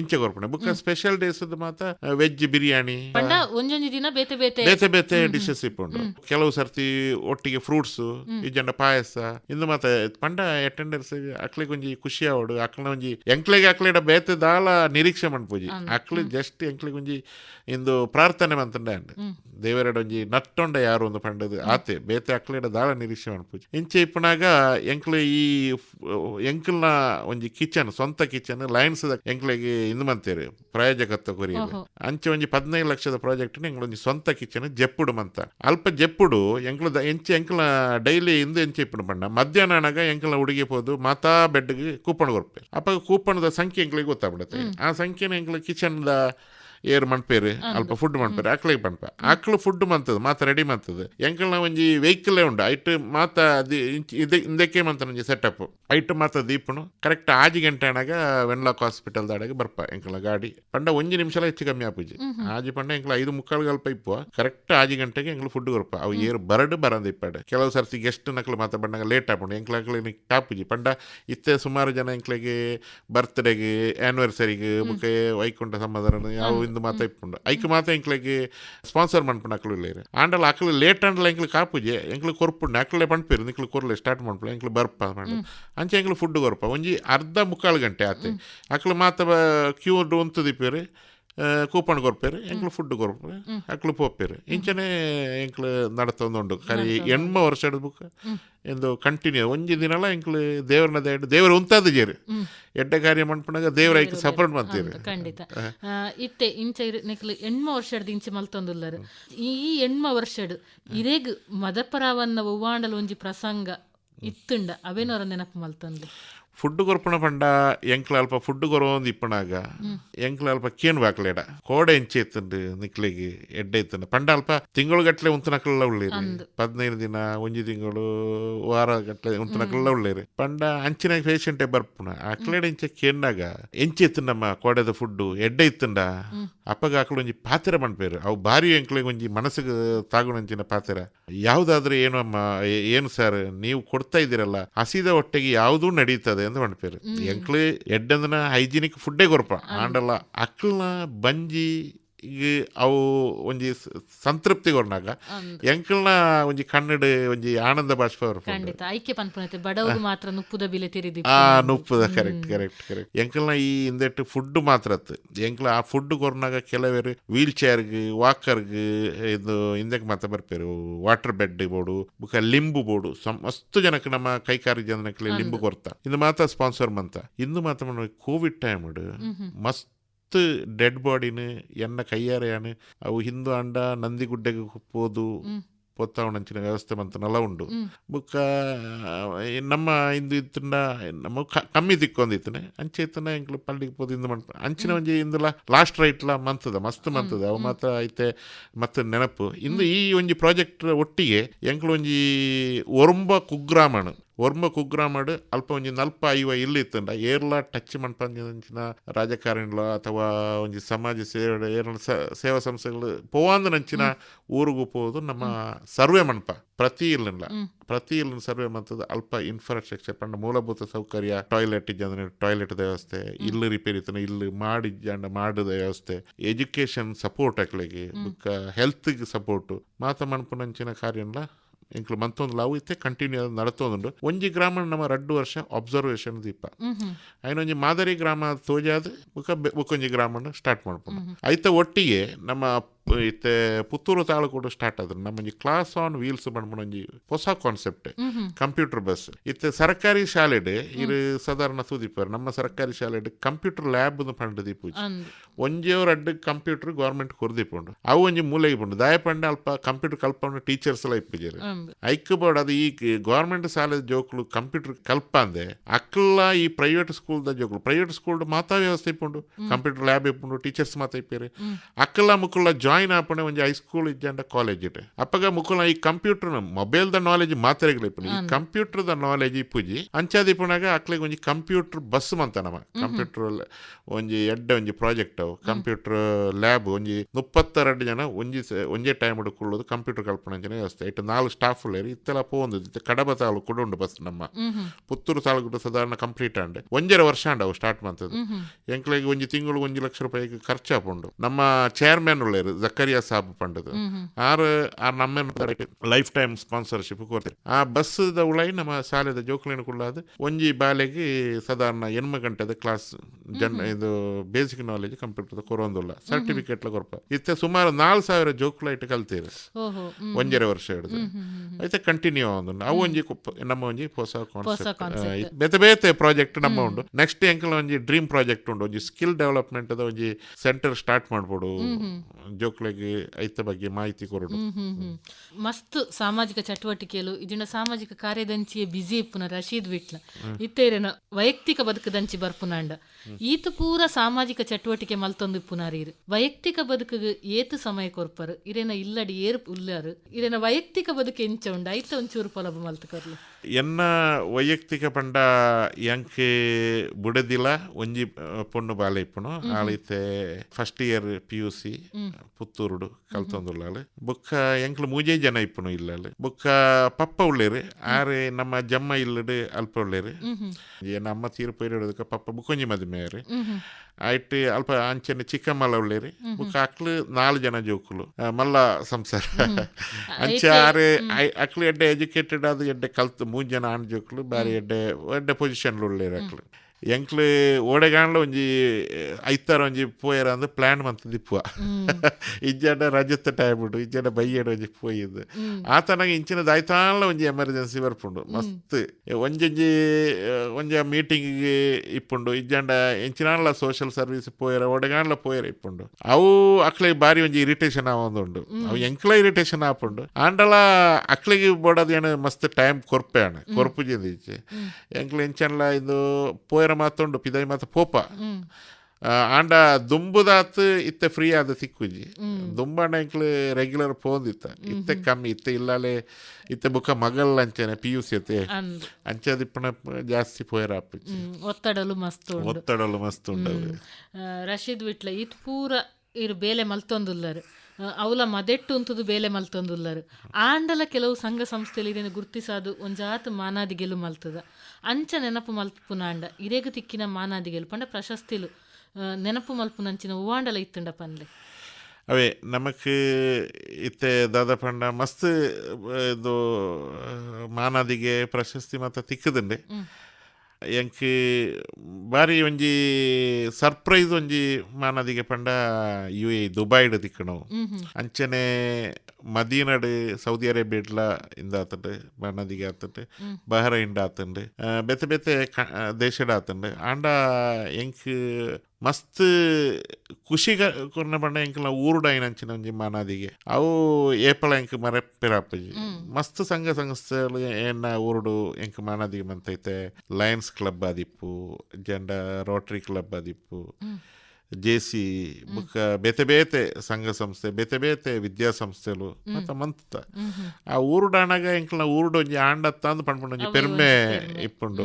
ಇಂಚೆ ಕೊರ್ಪುಣ. ಬುಕ್ಕ ಸ್ಪೆಷಲ್ ಡೇಸ್ ಮಾತ ವೆಜ್ ಬಿರಿಯಾನಿ. ಒಂಜೊಂಜಿ ದಿನ ಬೇತೆ ಬೇತೆ ಬೇತೆ ಬೇತೆ ಡಿಶಸ್ ಇಪ್ಪುಂಡು. ಕೆಲವು ಸರ್ತಿ ಒಟ್ಟಿಗೆ ಫ್ರೂಟ್ಸ್ ಈ ಜನ ಪಾಯಸ. ಇಂದು ಮಾತ ಪಂಡ ಅಟೆಂಡರ್ಸ್ ಅಕ್ಲೆ ಒಂಜಿ ಖುಷಿ ಆವಡು ಅಕ್ಲ ಒಂಜಿ ಎಂಕ್ಲೆಗೆ ಅಕ್ಲೆಡ ಬೇತೆ ದಾಲ ನಿರೀಕ್ಷೆ ಮನ್ಪುಜಿ. ಅಕ್ಲಿ ಜಸ್ಟ್ ಎಂಕ್ಲಿಗೆ ಒಂಜಿ ಇಂದು ಪ್ರಾರ್ಥನೆ ಮಂತಂಡೆ ಅಂಡ್ ದೇವರಡ ಒಂಜಿ ನಟ್ಟೊಂಡ ಯಾರು ಒಂದು ಪಂಡದು ಆತೆ ಬೇತೆ ಅಕ್ಲೆಡ ದಾಳ ನಿರೀಕ್ಷೆ ಮನ್ಪುಜಿ ಇಂಚೆ ಇಪ್ಪನಾಗ ಎಂಕ್ಲೆ ಈ ಎಂಕ್ಲ್ನ ಒಂಜಿ ಕಿಚನ್ ಸ್ವಂತ ಕಿಚನ್ ಲೈನ್ಸ್ ಎಂಕ್ಲೆಗೆ ಇಂದು ಮಂತೇರು ಪ್ರಾಯೋಜಕತ್ವ ಕೊರಿಯರು. ಅಂಚೆ ಒಂಜಿ ಪದಿನೈದು ಲಕ್ಷದ ಪ್ರಾಜೆಕ್ಟ್ ಎಂಕ್ಲ ಒಂಜಿ ಸ್ವಂತ ಕಿಚನ್ ಜೆಪ್ಪುಡು ಮಂತ. ಅಲ್ಪ ಜೆಪ್ಪುಡು ಎಂಕ್ಲ ಎಂಚೆ ಎಂಕ್ಲ ಡೈಲಿ ಇಂದು ಎಂಚೆ ಇಪ್ಪಣ ಪಂಡ. ಮಧ್ಯಾಹ್ನ ಅನಗ ಎಂಕ್ಲ ಹುಡುಗಿ ಪೋದು ಮಾತಾ ಬೆಡ್ಗೆ ಕೂಪಣ ಕೊರ್ಪೆ. ಅಪ್ಪ ಕೂಪಣದ ಸಂಖ್ಯೆ ಎಂಕ್ಲಿಗೆ ಗೊತ್ತಾಗ್ಬಿಡುತ್ತೆ. ಆ ಸಂಖ್ಯೆನ ಎಂಕ್ಲ kitchen the ಏರ್ ಮನ್ಪೇರು ಅಲ್ಪ ಫುಡ್ ಮನ್ಪೇರು ಆಕ್ಳಿಗೆ ಪನ್ಪ ಆಕ್ಳು ಫುಡ್ ಮಂತದ ಮಾತ ರೆಡಿ ಮಂತದ ಎಂಕಲ್ನ ಒಂಜಿ ವೆಹಿಕಲ್ ಉಂಡು ಐಟ್ ಮಾತ ಇಂದಕ್ಕೆ ಮಂತ ಒಂಜಿ ಸೆಟಪ್ ಐಟ್ ಮಾತ ದೀಪನು ಕರೆಕ್ಟ್ ಆಜಿ ಗಂಟೆ ಅಣಗ ವೆನ್ಲಾಕ್ ಹಾಸ್ಪಿಟಲ್ ದಾಡಗೆ ಬರ್ಪ ಎಂಕಲ ಗಾಡಿ. ಪಂಡ ಒಂಜಿ ನಿಮಿಷಲ ಹೆಚ್ಚು ಕಮ್ಮಿ ಆಪುಜಿ. ಆಜಿ ಪಂಡ ಎಂಕಲ ಐದು ಮುಕ್ಕಾಲು ಗಲ್ಪ ಇಪ್ಪುವ ಕರೆಕ್ಟ್ ಆಜಿ ಗಂಟೆಗೆ ಎಂಕ್ಲು ಫುಡ್ ಕೊರಪ ಅವು ಏರ್ ಬರಡು ಬರಂದ ಇಪ್ಪಡೆ. ಕೆಲವು ಸರ್ತಿ ಗೆಸ್ಟ್ ನಕ್ಲು ಮಾತ ಬಂಡಾಗ ಲೇಟ್ ಆಪುಂಡು ಎಂಕ್ಲ ಅಕ್ಲಿಗೆ ಟಾಪುಜಿ. ಪಂಡ ಇತ್ತೆ ಸುಮಾರು ಜನ ಎಂಕ್ಲಿಗೆ ಬರ್ತ್ಡೇಗೆ ಆನಿವರ್ಸರಿಗೆ ಮುಖೆ ವೈಕುಂಠ ಸಮಾಧಾನ ಯಾವ ಇಂದು ಮಾತ ಇಪ್ಪುಂಡು ಐಕ್ ಮಾತ ಎಂಕ್ಲೆಗೆ ಸ್ಪಾನ್ಸರ್ ಮನ್ಪುಂಡು ಅಕ್ಲು ಇಲ್ಲೇರು ಆಂಡಲ ಅಕ್ಲು ಲೇಟ್ ಆಂಡಲ ಎಂಕ್ಲು ಕಾಪುಜೆ ಎಂಕ್ಲು ಕೊರ್ಪುಂಡು ಅಕ್ಲೆ ಪಣ್ಪೇರು ನಿಕ್ಲು ಕೊರ್ಲೆ ಸ್ಟಾರ್ಟ್ ಮನ್ಪುಡು ಎಂಕ್ಲು ಬರ್ಪ ಮಾಡು ಅಂಚೆ ಎಂಕ್ಲು ಫುಡ್ ಕೊರ್ಪ. ಒಂಜಿ ಅರ್ಧ ಮುಕ್ಕಾಲು ಗಂಟೆ ಆತೆ. ಅಕ್ಲು ಮಾತ ಕ್ಯೂ ಉಂತು ಕೂಪನ್ ಕೊರ್ಪೇರು ಎಂಕ್ಲು ಫುಡ್ ಕೊರ್ಪೇರು ಅಕ್ಲು ಪೋಪೇರು ಇಂಚನೆ ಎಂಕ್ಲು ನಡತೊಂದುಂಡು. ಕರಿ ಎಣ್ಮ ವರ್ಷದ ಬುಕ್ ಎಂದು ಕಂಟಿನ್ಯೂ ಒಂಜಿ ದಿನಲ ಎಂಕ್ಲು ದೇವ್ರನ್ನ ದೇಡ್ ದೇವರು ಉಂತಾದ ಜೇರು. ಎಡ್ಡೆ ಕಾರ್ಯ ಮನ್ಪುನಾಗ ದೇವರ ಐಕ್ ಸಪೋರ್ಟ್ ಮಾಡ್ತೀರಿ. ಖಂಡಿತ. ಇತ್ತೆ ಇಂಚ ನಿಕ್ಲು ಎಣ್ಮ ವರ್ಷಡ್ ಇಂಚ ಮಲ್ತೊಂದುಲ್ಲರು. ಈ ಎಣ್ಮ ವರ್ಷಡ್ ಇರೇಗ್ ಮದಪರಾವನ್ನ ಒವ್ವಾಂಡಲ ಒಂಜಿ ಪ್ರಸಂಗ ಇತ್ತುಂಡ ಅವೇನೋರ ನೆನಪು ಮಲ್ತೊಂದು? ಫುಡ್ ಕೊರ್ಪಣ ಪಂಡ ಎಂಕ್ಲ ಅಲ್ಪ ಫುಡ್ ಕೊರೋಂದು ಇಪ್ಪನಾಗ. ಎಂಕ್ಲ ಅಲ್ಪ ಕೇನ್ ಬಾಕ್ಲೇಡ ಕೋಡೆ ಎಂಚೆ ಇತ್ತಂಡು ನಿಕ್ಲಿಗೆ ಎಡ್ಡೆ ಇತ್ತಂಡ ಪಂಡ ಅಲ್ಪ ತಿಂಗಳು ಗಟ್ಲೆ ಉಂತನಕಲ್ಲ ಉಳ್ಳೇರಿ. ಪದಿನೈದು ದಿನ ಒಂಜಿ ತಿಂಗಳು ವಾರ ಗಟ್ಲೆ ಉಂತನಕಲ್ಲ ಉಳ್ಳೇರಿ. ಪಂಡ ಅಂಚಿನ ಪೇಷಂಟೆ ಬರ್ಪುಣ ಅಕ್ಲೇಡ ಎಂಚೆ ಇತ್ತಂಡಮ್ಮ ಕೋಡೆದ ಫುಡ್ ಎಡ್ಡೆ ಇತ್ತಂಡ ಅಪ್ಪಗ ಆಕಳು ಒಂಜಿ ಪಾತೆರ ಮನ್ಪೇರು ಅವು ಬಾರಿ ಎಂಕ್ಲೆಗೆ ಒಂಜಿ ಮನಸ್ಸಿಗೆ ತಾಗುಣಂಚಿನ ಪಾತೆರ. ಯಾವುದಾದ್ರೂ ಏನು ಅಮ್ಮ ಏನು ಸರ್ ನೀವು ಕೊಡ್ತಾ ಇದ್ದೀರಲ್ಲ ಹಸಿದ ಹೊಟ್ಟೆಗೆ ಯಾವುದೂ ನಡೀತದೆ. ಅಂತ ಮನ್ಪೇರು ಎಂಕ್ಲು ಎಡ್ಡಂದನ ಹೈಜಿನಿಕ್ ಫುಡ್ಡೇ ಕೊರಪ ಆಂಡಲ್ಲ ಅಕ್ಲನ ಬಂಜಿ ಈಗ ಅವು ಒಂಜಿ ಸಂತೃಪ್ತಿ ಕೊರ್ನಾಗ ಎಂಕಲ್ನ ಒಂಜಿ ಕನ್ನಡ ಒಂಜಿ ಆನಂದ ಬಾಷ್ಪ ಖಂಡಿತ ಐಕ್ಯ ಪನ್ಪುನತೆ. ಬಡವರು ಮಾತ್ರ ನುಪ್ಪುದ ಬಿಲೆ ತಿರಿದಿ ಆ ನುಪ್ಪುದ ಕರೆಕ್ಟ್ ಕರೆಕ್ಟ್ ಕರೆಕ್ಟ್ ಎಂಕಲ್ನ ಈ ಇಂದೆಟ್ಟು ಫುಡ್ ಮಾತ್ರ ಎಂಕ್ಲ ಆ ಫುಡ್ ಕೊರ್ನಾಗ ಕೆಲವರು ವೀಲ್ ಚೇರ್ಗೆ ವಾಕರ್ಗೆ ಇದು ಇಂದಕ್ಕೆ ಮಾತ್ರ ಬರ್ಪೇರು. ವಾಟರ್ ಬೆಡ್ ಬೋಡು ಬುಕ ಲಿಂಬು ಬೋಡು. ಸಮ ಮಸ್ತ್ ಜನಕ್ಕೆ ನಮ್ಮ ಕೈಕಾರಿ ಜನಕ್ಕೆ ಲಿಂಬು ಕೊರ್ತ. ಇದು ಮಾತ್ರ ಸ್ಪಾನ್ಸರ್ ಮಂತ. ಇಂದು ಮಾತ್ರ ಕೋವಿಡ್ ಟೈಮ್ ಮಸ್ತ್ ಡೆಡ್ ಬಾಡಿನ ಎನ್ನ ಕೈಯಾರೆಯಾನು ಅವು ಹಿಂದು ಅಂಡ ನಂದಿಗುಡ್ಡೆಗೆ ಪೋದು ಪೊತ್ತಾವಣಂಚಿನ ವ್ಯವಸ್ಥೆ ಮಂತ ನಲ ಉಂಡು ಬುಕ್ಕ ನಮ್ಮ ಇಂದು ಇತ್ತಂಡ ನಮ್ಮ ಕಮ್ಮಿ ದಿಕ್ಕೊಂದಿತ್ತನೆ. ಅಂಚೆ ಇತ್ತನ ಎಂಕ್ಲು ಪಳ್ಳಿಗೆ ಪೋದು ಇಂದು ಮಂತ ಅಂಚಿನ ಒಂಜಿ ಇಂದುಲ ಲಾಸ್ಟ್ ರೈಟ್ಲ ಮಂತದ ಮಸ್ತ್ ಮಂತದ. ಅವು ಮಾತ್ರ ಐತೆ ಮತ್ತೆ ನೆನಪು. ಇಂದು ಈ ಒಂಜಿ ಪ್ರಾಜೆಕ್ಟ್ ಒಟ್ಟಿಗೆ ಎಂಕ್ಲು ಒಂಜಿ ಒರಂಬ ಕುಗ್ರಾಮಣ್ ಒರ್ಮ ಕುಗ್ರಾಮಡ್ ಅಲ್ಪ ಒಂಜಿ ನಲ್ಪ ಐವ ಇಲ್ಲಿ ಇತ್ತಂಡ. ಏರ್ಲ ಟಚ್ ಮನ್ಪಂಚಿನ ರಾಜಕಾರಣಿಲ ಅಥವಾ ಒಂಜಿ ಸಮಾಜ ಸೇವೆ ಏರ್ಲ ಸೇವಾ ಸಂಸ್ಥೆಗಳು ಪೋವಾಂದನಂಚಿನ ಊರಿಗೂ ಪೋದು ನಮ್ಮ ಸರ್ವೆ ಮನ್ಪ ಪ್ರತಿ ಇಲ್ಲ ಪ್ರತಿ ಇಲ್ಲಿನ ಸರ್ವೆ ಮಾಡ್ತದ ಅಲ್ಪ ಇನ್ಫ್ರಾಸ್ಟ್ರಕ್ಚರ್ ಪಂಡ ಮೂಲಭೂತ ಸೌಕರ್ಯ ಟಾಯ್ಲೆಟ್ ಜನ ಟಾಯ್ಲೆಟ್ ವ್ಯವಸ್ಥೆ ಇಲ್ಲಿ ರಿಪೇರಿ ಇತ್ತು ಇಲ್ಲಿ ಮಾಡಿ ಮಾಡಿಜ್ಜಂಡ ಮಾಡದ ವ್ಯವಸ್ಥೆ ಎಜುಕೇಶನ್ ಸಪೋರ್ಟ್ ಅಕ್ಲೆಗೆ ಬುಕ್ಕ ಹೆಲ್ತ್ ಸಪೋರ್ಟ್ ಮಾತ ಮನ್ಪುನಂಚಿನ ಕಾರ್ಯನ್ಲ ಎಂಕ್ಲು ಮಂತೊಂದು ಲಾವು ಇತ್ತೆ ಕಂಟಿನ್ಯೂ ನಡತೊಂದುಂಡು ಒಂಜಿ ಗ್ರಾಮ ನಮ್ಮ ರಡ್ಡು ವರ್ಷ ಅಬ್ಸರ್ವೇಷನ್ ದೀಪ ಐನೊಂಜಿ ಮಾದರಿ ಗ್ರಾಮ ತೋಜಾದ್ ಬೊಕ ಬುಕೊಂಜಿ ಗ್ರಾಮನ ಸ್ಟಾರ್ಟ್ ಮಾಡ್ಕೊಂಡು. ಐತ ಒಟ್ಟಿಗೆ ನಮ್ಮ ಇತ್ತೆ ಪುತ್ತೂರು ತಾಲೂಕು ಸ್ಟಾರ್ಟ್ ಆದ್ರೆ. ನಮ್ಮೊಂಜಿ ಕ್ಲಾಸ್ ಆನ್ ವೀಲ್ಸ್ ಬಂದ್ಬಿಡ ಒಂಜಿ ಹೊಸ ಕಾನ್ಸೆಪ್ಟ್ ಕಂಪ್ಯೂಟರ್ ಬಸ್ ಇತ್ತೆ ಸರ್ಕಾರಿ ಶಾಲೆಡ್ ಇದು ಸಾಧಾರಣ ತೂದಿಪ್ಪಾರು ನಮ್ಮ ಸರ್ಕಾರಿ ಶಾಲೆಡ್ ಕಂಪ್ಯೂಟರ್ ಲ್ಯಾಬ್ ಪಂಡ ದೀಪು ಅಂದ್. ಒಂಜೇವ್ರ ಅಡ್ಡ ಕಂಪ್ಯೂಟರ್ ಗೌರ್ಮೆಂಟ್ ಕೊರ್ದಿಪ್ಪುಂಡು ಅವು ಒಂಜಿ ಮೂಲೆಗೆ ಪಂಡು ದಾಯ ಪಂಡ ಅಲ್ಪ ಕಂಪ್ಯೂಟರ್ ಕಲ್ಪಂಡು ಟೀಚರ್ಸ್ ಎಲ್ಲ ಅಂದ್. ಐಕ್ ಬೋರ್ಡ್ ಅದು ಈ ಗೌರ್ಮೆಂಟ್ ಶಾಲೆ ಜೋಕ್ಲು ಕಂಪ್ಯೂಟರ್ ಕಲ್ಪಂದೆ ಅಕ್ಕಲ್ಲ ಈ ಪ್ರೈವೇಟ್ ಸ್ಕೂಲ್ದ ಜೋಕ್ಲು ಪ್ರೈವೇಟ್ ಸ್ಕೂಲ್ ಮಾತಾ ವ್ಯವಸ್ಥೆ ಇಪ್ಪುಂಡು ಕಂಪ್ಯೂಟರ್ ಲ್ಯಾಬ್ ಇಪ್ಪುಂಡು ಟೀಚರ್ಸ್ ಮಾತಾ ಇಪ್ಪೇರಿ ಅಕ್ಕಲ್ಲ ಮುಕ್ಕುಲ್ಲ ಜಾಯಿನ್ ಆಪಣೆ ಒಂಜಿ ಹೈಸ್ಕೂಲ್ ಇಜ್ಜಂಡ ಕಾಲೇಜ್ ಇಟ್ಟೆ ಅಪ್ಪಗ ಮುಕುಲ ಈ ಕಂಪ್ಯೂಟರ್ ಮೊಬೈಲ್ ದ ನಾಲೆಜ್ ಮಾತ್ರ ಈ ಕಂಪ್ಯೂಟರ್ ದ ನಾಲೆಜ್ ಇಪ್ಪುಜಿ ಅಂಚಾದಿಪ್ಪುನಾಗ ಅಕ್ಲೆಗ್ ಒಂಜಿ ಕಂಪ್ಯೂಟರ್ ಬಸ್ ಮಂತ ನಮ. ಕಂಪ್ಯೂಟರ್ ಒಂಜಿ ಎಡ್ಡ ಒಂಜಿ ಪ್ರಾಜೆಕ್ಟ್ ಅವು. ಕಂಪ್ಯೂಟರ್ ಲ್ಯಾಬ್ ಒಂಜಿ ಮುಪ್ಪತ್ತೆರಡು ಜನ ಒಂಜಿ ಒಂಜಿ ಟೈಮ್ ಹಿಡ್ಕೊಳ್ಳೋದು ಕಂಪ್ಯೂಟರ್ ಕಲ್ಪನೆ ಅಂಚನೆ ವ್ಯವಸ್ಥೆ. ಇಟ್ಟು ನಾಲ್ಕು ಸ್ಟಾಫ್ ಉಳ್ಳೇರಿ. ಇತ್ತಲ ಪೋಂದು ಕಡಬ ತಾಲೂಕು ಕೂಡ ಉಂಡು ಬಸ್ ನಮ್ಮ. ಪುತ್ತೂರು ತಾಲೂಕು ಸಾಧಾರಣ ಕಂಪ್ಲೀಟ್ ಆಂಡ್. ಒಂಜರ ವರ್ಷ ಆಂಡ ಅವು ಸ್ಟಾರ್ಟ್ ಮಂತದ್ದು. ಎಂಕ್ಲೆಗೆ ಒಂಜಿ ತಿಂಗಳು ಒಂಜಿ ಲಕ್ಷ ರೂಪಾಯಿಗೆ ಖರ್ಚಾಪುಂಡು ನಮ್ಮ ಚೇರ್ಮನ್ ಉಳ್ಳೇರು ಜಕರಿಯ ಸಾಬ್ പണ്ടത് ಆರ್ ಆರ್ ನಮ್ಮ ಲೈಫ್ ಟೈಮ್ ಸ್ಪಾನ್ಸರ್ಶಿಪ್ ಕೋರ್ತಾರೆ ಆ ಬಸ್ ಉಳೈ ನಮ್ಮ ಶಾಲೆದ ಜೋಕುಳಿನ ಕುಳ್ಳಾದ ಒಂಜಿ ಬಾಲೆಗೆ ಸಾಧಾರಣ ಎನ್ಮ ಗಂಟೆದ ಕ್ಲಾಸ್ ಜನ ಇದು ಬೇಸಿಕ್ ನಾಲೆಜ್ ಕಂಪ್ಯೂಟರ್ ಕೊರೊಂದುಲ್ಲ ಸರ್ಟಿಫಿಕೇಟ್ ಕೊರಪ. ಇತ್ತೆ ಸುಮಾರು ನಾಲ್ ಸಾವಿರ ಜೋಕುಳ ಇಟ್ಟು ಕಲ್ತೀರ. ಒಂಜರೆ ವರ್ಷ ಹಿಡಿದು. ಐತೆ ಕಂಟಿನ್ಯೂ ಆಗೋದು ಅವು ಒಂಜಿ ನಮ್ಮ ಒಂಜಿ ಹೊಸ ಕಾನ್ಸೆಪ್ಟ್ ಬೇತೆ ಬೇತೆ ಪ್ರಾಜೆಕ್ಟ್ ನಮ್ಮ ಉಂಡು. ನೆಕ್ಸ್ಟ್ ಎಂಕಲ್ ಒಂಜಿ ಡ್ರೀಮ್ ಪ್ರಾಜೆಕ್ಟ್ ಉಂಡು. ಒಂಜಿ ಸ್ಕಿಲ್ ಡೆವಲಪ್ಮೆಂಟ್ ದ ಒಂಜಿ ಸೆಂಟರ್ ಸ್ಟಾರ್ಟ್ ಮಾಡ್ಬೋದು. ಜೋ ಜೋಕ್ಲೆಗೆ ಐತ ಬಗ್ಗೆ ಮಾಹಿತಿ ಕೊರಡು ಮಸ್ತ್ ಸಾಮಾಜಿಕ ಚಟುವಟಿಕೆಲು ಇದನ್ನ ಸಾಮಾಜಿಕ ಕಾರ್ಯದಂಚಿಯ ಬಿಜಿ ಇಪ್ಪುನ ರಶೀದ್ ವಿಟ್ಲ. ಇತ್ತೇರೆನ ವೈಯಕ್ತಿಕ ಬದುಕದಂಚಿ ಬರ್ಪುನಾಂಡ. ಈತ ಪೂರ ಸಾಮಾಜಿಕ ಚಟುವಟಿಕೆ ಮಲ್ತೊಂದು ಇಪ್ಪುನಾರೀರ್ ವೈಯಕ್ತಿಕ ಬದುಕಿಗೆ ಏತು ಸಮಯ ಕೊರ್ಪರು? ಇರೇನ ಇಲ್ಲಡಿ ಏರು ಉಲ್ಲಾರು. ಇರೇನ ವೈಯಕ್ತಿಕ ಬದುಕು ಎಂಚ ಉಂಡ ಐತ ಒಂಚೂರು ಪೊಲಬ ಮಲ್ತು ಕೊರ್ಲು. ಎನ್ನ ವೈಯಕ್ತಿಕ ಪಂಡ ಎಂಕೆ ಬುಡದಿಲ್ಲ ಒಂಜಿ ಪೊಣ್ಣು ಬಾಲೆ ಇಪ್ಪುನು. ಆಳೈತೆ first year P U C ಪುತ್ತೂರುಡು ಕಲ್ತೊಂದುಲ್ಲಾಳು ಬೊಕ್ಕ ಎಂಕ್ಲು ಮೂಜೆ ಜನ ಇಪ್ಪುನು ಇಲ್ಲಾಳು ಬೊಕ್ಕ ಪಪ್ಪ ಉಳ್ಳೇರು ಆರೆ ನಮ್ಮ ಜಮ್ಮ ಇಲ್ಲಡು ಅಲ್ಪ ಉಳ್ಳೇರು ಏನ ಅಮ್ಮ ತೀರ್ಪು ಇರೋದಕ್ಕೆ ಪಪ್ಪ ಬುಕ್ಕೊಂಜಿ ಮದುವೆಯಾರು ಆಯ್ತು ಅಲ್ಪ ಅಂಚನೆ ಚಿಕ್ಕಮ್ಮಲ ಉಳ್ಳೇರಿ ಬುಕ್ಕ ಅಕ್ಲು ನಾಲ್ ಜನ ಜೋಕುಲು. ಮಲ್ಲ ಸಂಸಾರ. ಅಂಚೆ ಆರೆ ಐ- ಅಕ್ಲು ಎಡ್ಡೆ ಎಜುಕೇಟೆಡ್ ಆದ ಎಡ್ಡೆ ಕಲ್ತು ಮೂರು ಜನ ಆಣ್ ಜೋಕುಲು ಬಾರಿ ಎಡ್ಡೆ ಎಡ್ಡೆ ಪೊಸಿಷನ್ ಉಳ್ಳೇರಿ ಅಕ್ಲು ಎಂಕ್ಲು ಓಡೆಗಾಂಡ್ಲ ಒಂಜಿ ಐತಾರ ಒಂಜಿ ಪೋಯರ ಅಂದ್ ಪ್ಲಾನ್ ಮಂತ್ ದಿಪ್ಪುವ ಇಜ್ಜಡ ರಜತ್ತ ಟೈಮ್ ಉಂಡು ಇಜ್ಜಡ ಬೈಯಡ ಒಂಜಿ ಪೋಯಿದ್ದು ಆತನಾಗ ಇಂಚಿನ ದಾಯ್ತಾನ್ಲ ಒಂಜಿ ಎಮರ್ಜೆನ್ಸಿ ಬರ್ಪುಂಡು. ಮಸ್ತ್ ಒಂಜೊಂಜಿ ಒಂಜ ಮೀಟಿಂಗಿಗೆ ಇಪ್ಪುಂಡು. ಇಜ್ಜಂಡ ಎಂಚಿನಾನ್ಲ ಸೋಷಲ್ ಸರ್ವಿಸ್ ಪೋಯರ ಒಡಗಾನ್ಲ ಪೋಯರ ಇಪ್ಪುಂಡು. ಅವು ಅಕ್ಲೆಗ್ ಬಾರಿ ಒಂಜಿ ಇರಿಟೇಷನ್ ಆವೊಂದುಂಡು. ಅವು ಎಂಕ್ಲ ಇರಿಟೇಷನ್ ಆಪುಂಡು. ಆಂಡಲ ಅಕ್ಳಿಗೆ ಬೋಡದು ಏನ ಮಸ್ತ್ ಟೈಮ್ ಕೊರ್ಪೆ ಅಣ್ಣ ಕೊರ್ಪು ಈಚೆ ಎಂಕ್ಲ ಇಂಚನ್ಲ ಇದು ಪೋಯರ ಮಾತುಂಡು ಪಿದೈ ಮಾತ ಪೋಪ ಆಂಡ ದುಂಬುದಾತ್ ಇತ್ತೆ ಫ್ರೀ ಆದ ತಿಕ್ಕುಜಿ ದುಂಬಾಂಡ ಎಂಕ್ಲು ರೆಗ್ಯುಲರ್ ಪೋಂದಿತ್ತ ಇತ್ತೆ ಕಮ್ಮಿ ಇತ್ತೆ ಇಲ್ಲಾಲೆ ಇತ್ತೆ ಬುಕ್ಕ ಮಗಲ್ ಅಂಚನೆ ಪಿ ಯು ಸಿ ಅತ್ತೆ ಅಂಚದಿಪ್ಪಣ ಜಾಸ್ತಿ ಪೋಯರ ಆಪಿಚ್ಚಿ ಒತ್ತಡಲು ಮಸ್ತ್ ಒತ್ತಡಲು ಮಸ್ತ್ ಉಂಡು ರಶೀದ್ ವಿಟ್ಲ ಇತ್ ಪೂರ ಇರು ಬೇಲೆ ಮಲ್ತೊಂದುಲ್ಲರು ಅವಲ ಮದೆಟ್ಟು ಉಂತುದು ಬೇಲೆ ಮಲ್ತೊಂದುಲ್ಲರು. ಆಂಡಲ ಕೆಲವು ಸಂಘ ಸಂಸ್ಥೆಯಲ್ಲಿ ಇದನ್ನು ಗುರ್ತಿಸಾದು ಒಂಜಾತ್ ಮಾನಾದಿಗೆಲು ಮಲ್ತದ. ಅಂಚ ನೆನಪು ಮಲ್ಪುನಾಂಡ ಇರೇಗು ತಿಕ್ಕಿನ ಮಾನಾದಿಗೆಲು ಪಂಡ ಪ್ರಶಸ್ತಿಲು ನೆನಪು ಮಲ್ಪುನಂಚಿನ ಉವಾಂಡಲ ಇತ್ತುಂಡ ಪನ್ಲೆ ಅವೇ ನಮಕ್ ಇತ್ತೆ ದಾದ ಪಂಡ ಮಸ್ತ್ ಇದು ಮಾನಾದಿಗೆ ಪ್ರಶಸ್ತಿ ಮಾತ ತಿಕ್ಕದಂಡೆ. ಎಂಕ್ ಬಾರಿ ಒಂಜಿ ಸರ್ಪ್ರೈಸ್ ಒಂಜಿ ಮಾನದಿಗೆ ಪಂಡ ಯು ಎ ದುಬೈಡ್ ತಿಕ್ಕಣವು ಅಂಚನೆ ಮದೀನಡ್ ಸೌದಿ ಅರೇಬಿಯಡ್ಲ ಇಂದ ಆತಂಡ್ ಮಾನದಿಗೆ ಆತಂಡ್ ಬಹ್ರೈನ್ಡ್ ಆತಂಡ್ ಆ, ಬೆತೆ ಬೆತೆ ಕ- ಆ, ಮಸ್ತ್ ಖುಷಿಗ ಕೊರ್ನ ಪಂಡ ಎಂಕ್ಲ ಊರುಡಾಯಿನ ಅಂಚಿನ ಒಂಜಿ ಮಾನಾದಿಗೆ. ಅವು ಏಪಳ ಎಂಕ್ ಮರೆಪಿರಾಪಜಿ ಮಸ್ತ್ ಸಂಘ ಸಂಸ್ಥೆಗಳು ಏನ ಊರುಡು ಎಂಕ್ ಮಾನಾದಿಗೆ ಮಂತೈತೆ. ಲಯನ್ಸ್ ಕ್ಲಬ್ ಆದಿಪ್ಪು ಜಂಡ ರೋಟರಿ ಕ್ಲಬ್ ಆದಿಪ್ಪು. ಜೇಸಿ ಬುಕ್ಕ ಬೇತೆ ಬೇತೆ ಸಂಘ ಸಂಸ್ಥೆ ಬೇತೆ ಬೇತೆ ವಿದ್ಯಾಸಂಸ್ಥೆಲು ಮತ್ತ ಮಂತ ಆ ಊರುಡಾಣಗ ಎಂಕ್ಲ ಊರುಡು ಒಂಜಿ ಆಂಡತ್ತ ಅಂದ್ ಪಣ್ಪಣ್ಣ ಒಂಜಿ ಪೆರ್ಮೆ ಇಪ್ಪುಂಡು.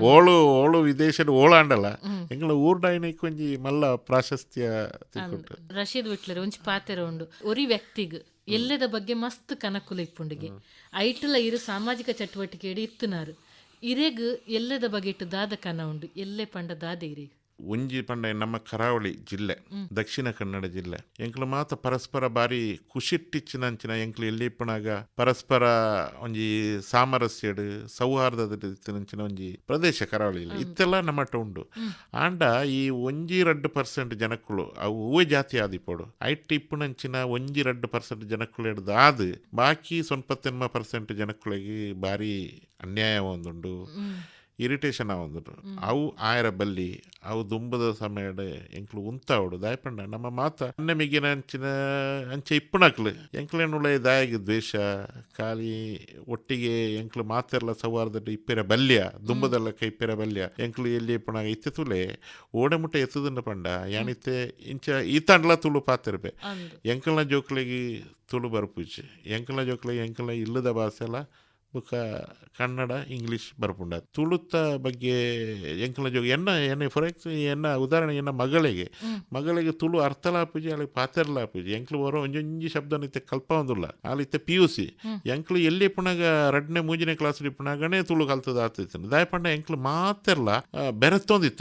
ಓಳು ಓಳು ವಿದೇಶದ ಓಳು ಆಂಡಲ ಎಂಕ್ಲ ಊರುಡಾಯಿನ ಒಂಜಿ ಮಲ್ಲ ಪ್ರಾಶಸ್ತ್ಯ ತಿಕ್ಕೊಟ್ಟು ರಶೀದ್ ವಿಟ್ಲರ್ ಒಂಜಿ ಪಾತೆರ ಉಂಡು. ಒರಿ ವ್ಯಕ್ತಿಗ್ ಎಲ್ಲದ ಬಗ್ಗೆ ಮಸ್ತ್ ಕನಕುಲ ಇಪ್ಪುಂಡಿಗೆ. ಐಟಲ ಇರು ಸಾಮಾಜಿಕ ಚಟುವಟಿಕೆ ಇತ್ತುನಾರು. ಇರೆಗ್ ಎಲ್ಲದ ಬಗ್ಗೆ ಇಟ್ಟು ದಾದ ಕನ ಉಂಡು. ಎಲ್ಲೆ ಪಂಡ ದಾದೆ ಇರಿ ಒಂಜಿ ಪಂಡ ನಮ್ಮ ಕರಾವಳಿ ಜಿಲ್ಲೆ ದಕ್ಷಿಣ ಕನ್ನಡ ಜಿಲ್ಲೆ. ಎಂಕ್ಲು ಮಾತ ಪರಸ್ಪರ ಬಾರಿ ಖುಷಿಟ್ಟಿಚ್ಚಿನಂಚಿನ ಎಂಕ್ಲು ಎಲ್ಲಿ ಇಪ್ಪನಾಗ ಪರಸ್ಪರ ಒಂಜಿ ಸಾಮರಸ್ಯಡ್ ಸೌಹಾರ್ದದ ಒಂಜಿ ಪ್ರದೇಶ ಕರಾವಳಿ ಇಲ್ಲ ಇತ್ತೆಲ್ಲ ನಮ್ಮಟ ಉಂಡು. ಆಂಡ ಈ ಒಂಜಿ ರಡ್ಡು ಪರ್ಸೆಂಟ್ ಜನಕ್ಕಳು ಅವು ಹೂವೆ ಜಾತಿ ಆದಿಪೋಡು. ಐಟ್ ಇಪ್ಪುನಂಚಿನ ಒಂಜಿ ರಡ್ಡು ಪರ್ಸೆಂಟ್ ಜನಕ್ಕಳು ಹಿಡ್ದು ಆದ್ ಬಾಕಿ ಸೊನ್ಪತ್ತೆನ್ಮ ಪರ್ಸೆಂಟ್ ಜನಕ್ಕಳಿಗೆ ಬಾರಿ ಅನ್ಯಾಯ ಒಂದುಂಡು. ಇರಿಟೇಷನ್ ಆವೊಂದುಂಡು ಅವು ಆಯರ ಬಲ್ಲಿ ಅವು ದುಂಬದ ಸಮಯಡ್ ಎಂಕ್ಲು ಉಂತಾವಡು ದಾಯಪಂಡ ನಮ್ಮ ಮಾತ ಅನ್ನ ಮಿಗಿನ ಅಂಚಿನ ಅಂಚೆ ಇಪ್ಪುನಕ್ಲು ಎಂಕ್ಲೇನುಳೆ ದಾಯಗ ದ್ವೇಷ ಖಾಲಿ ಒಟ್ಟಿಗೆ ಎಂಕ್ಲು ಮಾತೆಲ್ಲ ಸೌಹಾರ್ದ ಇಪ್ಪಿರ ಬಲ್ಯ ದುಂಬದಲ್ಲ ಇಪ್ಪಿರ ಬಲ್ಯ ಎಂಕ್ಲು ಎಲ್ಲಿ ಇಪ್ಪುನಾಗ ಇತ್ತೆ ತುಲೆ ಓಡೆ ಮುಟ್ಟ ಎತ್ತದನ್ನ ಪಂಡ ಯಾನಿತ್ತೆ ಇಂಚ ಈತಂಡ್ಲ ತುಳು ಪಾತಿರ್ಬೆ. ಎಂಕಲ್ನ ಜೋಕ್ಲಿಗೆ ತುಳು ಬರ್ಪುಜಿ ಎಂಕಲ್ನ ಜೋಕ್ಲಿಗೆ ಎಂಕಲ್ನ ಇಲ್ಲದ ಭಾಷೆಲ ಬುಕ್ಕ ಕನ್ನಡ ಇಂಗ್ಲೀಷ್ ಬರ್ಪುಂಡ ತುಳುತ ಬಗ್ಗೆ ಎಂಕಲ ಜೋಗ ಎನ್ನ ಎನ್ನ ಫಾರ್ ಎಕ್ಸ್ ಎನ್ನ ಉದಾಹರಣೆ ಎನ್ನ ಮಗಳಿಗೆ. ಮಗಳಿಗೆ ತುಳು ಅರ್ಥಲಾಪುಜಿ ಅಲ್ಲಿ ಪಾತೆರ್ಲಾಪುಜಿ. ಎಂಕ್ಲು ಬರೋ ಒಂಜೊಂಜಿ ಶಬ್ದ ಇತ್ತೆ ಕಲ್ಪ ಒಂದುಲ್ಲ ಅಲ್ಲಿತ್ತೆ ಪಿ ಯು ಸಿ ಎಂಕ್ಲು ಎಲ್ಲಿ ಪುಣಗ ರಡ್ನೆ ಮೂಜನೇ ಕ್ಲಾಸ್ ಪುಣಗನೆ ತುಳು ಕಲ್ತದ ಆತಿತ್ತು ದಾಯಪಂಡ ಎಂಕ್ಲು ಮಾತೆರ್ಲ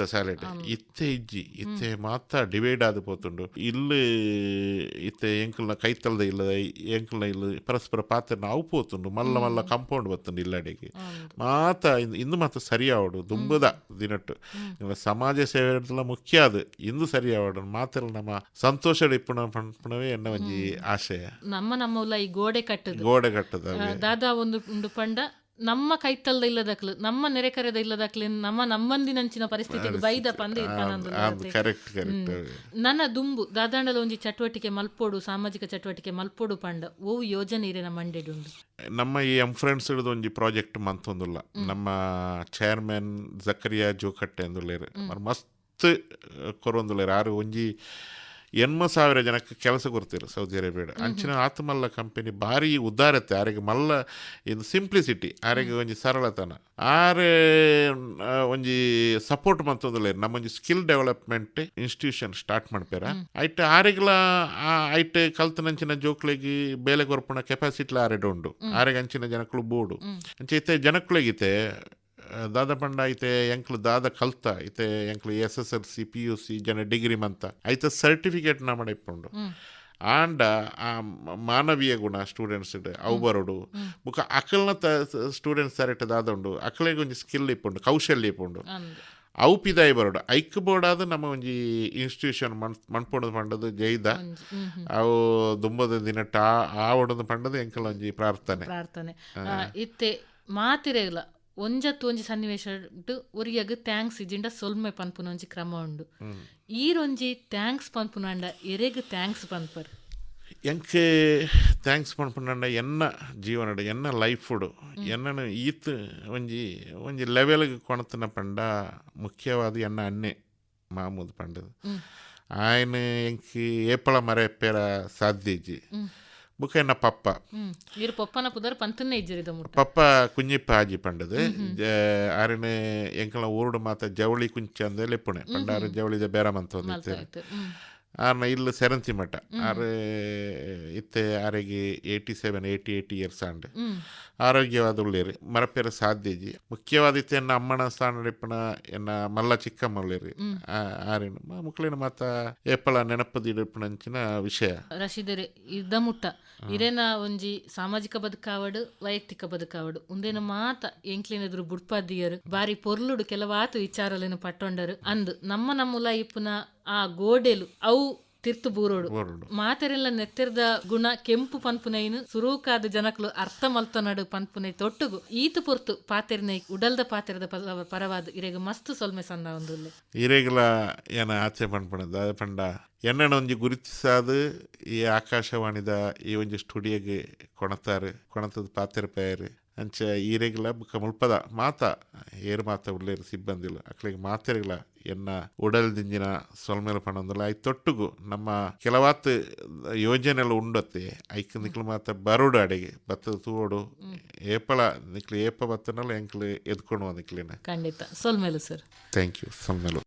ಸ್ಯಾಲೆಡ್ ಇತ್ತೆ ಇಜ್ಜಿ ಇತ್ತೆ ಮಾತ ಡಿವೈಡ್ ಆದ ಪೋತುಂಡು. ಇಲ್ಲಿ ಇತ್ತೆ ಕೈ ಕೈತಲ್ದ ಇಲ್ಲದ ಎಂಕಲ್ನ ಇಲ್ಲ ಪರಸ್ಪರ ಪಾತ್ರ ಅವು ಪೋತುಂಡು ಮಲ್ಲ ಮಲ್ಲ ಕಂಪೌಂಡ್ ಬತ್ತುಂಡು ಇಲ್ಲಡೆಗೆ ಮಾತ ಇಂದು ಮಾತ ಸರಿಯಾವಡು ದುಂಬದ ದಿನಟ್ಟು. ಸಮಾಜ ಸೇವೆ ಹಿಡ್ದಲ ಮುಖ್ಯ ಅದು. ಇಂದು ಸರಿಯಾವಡು ಮಾತ್ರ ನಮ್ಮ ಸಂತೋಷ ಇಪ್ಪುಣ ಎನ್ನ ಒಂಜಿ ಆಶಯ. ನಮ್ಮ ನಮ್ಮ ಈ ಗೋಡೆ ಕಟ್ಟದು. ಗೋಡೆ ಕಟ್ಟದ ದಾದಾ ಒಂದು ಉಂಡು ಪಂಡ ನಮ್ಮ ಕೈತಲ್ದ ಇಲ್ಲದಕ್ಲು ನಮ್ಮ ನೆರೆಕರೆದ ಇಲ್ಲದಕ್ಲೆ ನಮ್ಮ ನಮ್ಮಂದಿನಂಚಿನ ಪರಿಸ್ಥಿತಿಗೆ ಬೈದ ಪಂದ ನನ್ನ ದುಂಬು ದಾದಾಂಡಲ ಒಂಜಿ ಚಟುವಟಿಕೆ ಮಲ್ಪೋಡು ಸಾಮಾಜಿಕ ಚಟುವಟಿಕೆ ಮಲ್ಪೋಡು ಪಂಡ ಓ ಯೋಜನೆ ಇರೇನ ಮಂಡೆಡುಂಡು ನಮ್ಮ ಈ ಎಂ ಫ್ರೆಂಡ್ಸ್ ಹಿಡಿದು ಒಂಜಿ ಪ್ರಾಜೆಕ್ಟ್ ಮಂತೊಂದುಲ್ಲ. ನಮ್ಮ ಚೇರ್ಮನ್ ಜಕರಿಯಾ ಜೋಕಟ್ಟೆ ಅಂದುಲ್ಲೇರು. ಮಸ್ತ್ ಕೊರೊಂದುಲ್ಲೇರು. ಆರು ಒಂಜಿ ಎನ್ಮ ಸಾವಿರ ಜನಕ್ಕೆ ಕೆಲಸ ಕೊಡ್ತೀರು ಸೌದಿ ಅರೇಬಿಯಾಡ್ ಅಂಚಿನ ಆತ್ಮಲ್ಲ ಕಂಪನಿ ಭಾರಿ ಉದಾರತೆ ಆರೆಗೆ ಮಲ್ಲ ಇದು ಸಿಂಪ್ಲಿಸಿಟಿ ಆರೆಗೆ ಒಂಜಿ ಸರಳತನ. ಆರೆ ಒಂಜಿ ಸಪೋರ್ಟ್ ಮಾತ್ರದಲ್ಲಿ ನಮ್ಮೊಂದು ಒಂಜಿ ಸ್ಕಿಲ್ ಡೆವಲಪ್ಮೆಂಟ್ ಇನ್ಸ್ಟಿಟ್ಯೂಷನ್ ಸ್ಟಾರ್ಟ್ ಮಾಡ್ಪೇರ ಐಟ್ ಆರೆಗ್ಲ ಐಟ್ ಕಲ್ತನಂಚಿನ ಜೋಕ್ಲೆಗಿ ಬೇಲೆ ಕೊರ್ಪುಣ ಕೆಪಾಸಿಟಿ ಆರೆಡ್ ಉಂಡು ಆರೆಗೆ ಅಂಚಿನ ಜನಕ್ಕಳು ಬೋಡು. ಅಂಚೆ ಇತ್ತೆ ಜನಕ್ಕಳಿಗಿತೆ ದಾದ ಪಂಡ ಐತೆ ಎಂಕ್ಲು ದಾದ ಕಲ್ತ ಐತೆ ಎಂಕ್ಲು S S L C P U C ಜನ ಡಿಗ್ರಿ ಮಂತ ಐತೆ ಸರ್ಟಿಫಿಕೇಟ್ನ ಮಾಡಿಪ್ಪುಂಡು ಆಂಡ ಆ ಮಾನವೀಯ ಗುಣ ಸ್ಟೂಡೆಂಟ್ಸ್ ಅವು ಬರೋಡು. ಬುಕ್ಕ ಅಕಲ್ನ ತ ಸ್ಟೂಡೆಂಟ್ಸ್ ಸರಿಟ್ ದಾದುಂಡು ಅಕಲೆಗೆ ಒಂಜಿ ಸ್ಕಿಲ್ ಇಪ್ಪುಂಡು ಕೌಶಲ್ಯ ಇಪ್ಪುಂಡು. ಅವು ಪಿದಾಯಿ ಬರೋಡು. ಐಕ್ ಬೋರ್ಡಾದ ನಮ್ಮ ಒಂಜಿ ಇನ್ಸ್ಟಿಟ್ಯೂಷನ್ ಮಣ್ ಮನ್ಪೊಂಡು ಪಂಡದು ಜೈದ. ಅವು ದುಂಬದ ದಿನಟ ಆ ಒಡದ ಪಂಡದು ಎಂಕಲ್ ಒಂಜಿ ಪ್ರಾರ್ಥನೆ. ಪ್ರಾರ್ಥನೆ. ಇತ್ತೆ ಮಾತಿರೆಗ್ಲ ಒಂಜತ್ತು ತೂಂಜಿ ಸನ್ನಿವೇಶ ಒರಿಯಾಗ ಥ್ಯಾಂಕ್ಸ್ ಇಜಿಂಡ ಸೊಲ್ಮೆ ಪನ್ಪುನ ಒಂಜಿ ಕ್ರಮ ಉಂಡು. ಈರೊಂಜಿ ಥ್ಯಾಂಕ್ಸ್ ಪನ್ಪುನಂಡ ಎರೆಗ್ ಥ್ಯಾಂಕ್ಸ್ ಪನ್ಪರ್. ಎಂಕೆ ಥ್ಯಾಂಕ್ಸ್ ಪನ್ಪುನಂಡ ಎನ್ನ ಜೀವನಡು ಎನ್ನ ಲೈಫ್ ಉಡು ಎನ್ನನು ಈತ್ ಒಂಜಿ ಒಂಜಿ ಲೆವೆಲ್ಗೆ ಕೊಣತನ ಪಂಡ ಮುಖ್ಯವಾದ ಎನ್ನ ಅನ್ನೆ ಮಾಮೂದು ಪಂಡದು. ಆಯ್ನ ಎಂಕಿ ಏಪಳ ಮರ ಎಪ್ಪೆರ ಸಾಧ್ಯಜಿ ಎನ್ನ പപ്പ ಕುഞ്ഞിಪ್ಪ ಆಜಿ ಪಂಡದು. ಆರಿನ ಎಂಕಲ ಊರುಡು ಮಾತ ಜವಳಿ ಕುಂಚ ಅಂದ ಲೆಪ್ಪುಣೆ ಪಂಡಾರು ಜವಳಿದ ಬೇರಮಂತ ಒಂದಿತ್ತು ಆರ್ನ ಇಲ್ಲಿ ಸೆರಂತಿ ಮಠ. ಆರು ಇತ್ತೆ ಆರೆಗೆ eighty seven eighty eighty years and hmm ಆರೋಗ್ಯವಾದ ಉಳ್ಳಿರಿ ಮರಪೇರ ಸಾಧ್ಯಜಿ. ಮುಖ್ಯವಾದ ಇತ್ತೆ ಎನ್ನ ಅಮ್ಮನ ಸ್ಥಾನ ಇಪ್ಪನ ಎನ್ನ ಮಲ್ಲ ಚಿಕ್ಕಮ್ಮ ಮಲ್ಲಿರಿ ಆರಿನ ಮುಕ್ಳಿನ ಮಾತ ಏಪಳ ನೆನಪದಿ ಇಡಪ್ಪನಂಚಿನ ವಿಷಯ. ರಶೀದರೆ ಇದ್ದ ಮುಟ್ಟ. ಇರೇನ ಒಂಜಿ ಸಾಮಾಜಿಕ ಬದುಕಾವಡು ವೈಯಕ್ತಿಕ ಬದುಕಾವಡು ಉಂದೇನ ಮಾತ ಎಂಕ್ಲಿನೆದುರು ಬುಡ್ಪಾದಿಯರು ಬಾರಿ ಪೊರ್ಲುಡು ಕೆಲವಾತು ವಿಚಾರಲೇನು ಪಟ್ಟೊಂಡರು ಅಂದು ನಮ್ಮ ನಮ್ಮುಲ ಇಪ್ಪುನ ಆ ಗೋಡೆಲು ಅವು ತಿರ್ತು ಬೂರೋಡು. ಮಾತರೆಲ್ಲ ನೆತ್ತಿರದ ಗುಣ ಕೆಂಪು ಪನ್ಪುನೈನು ಸುರೂಕಾದ ಜನಕಲು ಅರ್ಥ ಮಲ್ತನಡು ಪನ್ಪುನೈ ತೊಟ್ಟುಗು. ಈತು ಪೊರ್ತು ಪಾತೆರ್ನೈ ಉಡಲ್ದ ಪಾತೆರದ ಪರ- ಪರವಾದ ಇರೆಗ ಮಸ್ತ್ ಸೊಲ್ಮೆ ಸಂದ ಒಂದು ಇರೆಗಲ ಏನ ಆಚೆ ಪಂಡ್ಪಣದ ಪಂಡ? ಎನ್ನಣ ಒಂಜಿ ಗುರುತಿಸಾದ ಈ ಆಕಾಶವಾಣಿದ ಈ ಒಂಜಿ ಸ್ಟುಡಿಯೋಗೆ ಕೊಣತಾರೆ ಕೊಣತದ ಪಾತೆರ ಪೇರು. ಅಂಚ ಈರೆಗಲ ಮುಲ್ಪದ ಮಾತ ಏರು ಮಾತ ಉಳ್ಳೇರು ಸಿಬ್ಬಂದಿಲ್ಲ. ಅಕ್ಲಿಗೆ ಮಾತೆರೆಗ್ಲ ಎನ್ನ ಉಡಲ್ ದಿಂಜಿನ ಸೊಲ್ಮೇಲ ಪಣಂದಲ್ಲ ಐ ತೊಟ್ಟುಗು ನಮ್ಮ ಕೆಲವಾತ್ ಯೋಜನೆಲ್ಲ ಉಂಡತ್ತೆ. ಐಕ್ ನಿಕ್ಲು ಮಾತ ಬರುಡು ಅಡಿಗೆ ಬತ್ತದ ತೂಡು ಏಪಳ ನಿಕ್ಲು ಏಪ ಬತ್ತನಲ್ಲ ಎಂಕ್ಲು ಎದ್ಕೊಂಡು ನಿಕ್ಲಿನ. ಖಂಡಿತ. ಸೊಲ್ಮೇಲು ಸರ್. Thank you ಸೊಲ್ಮೇಲು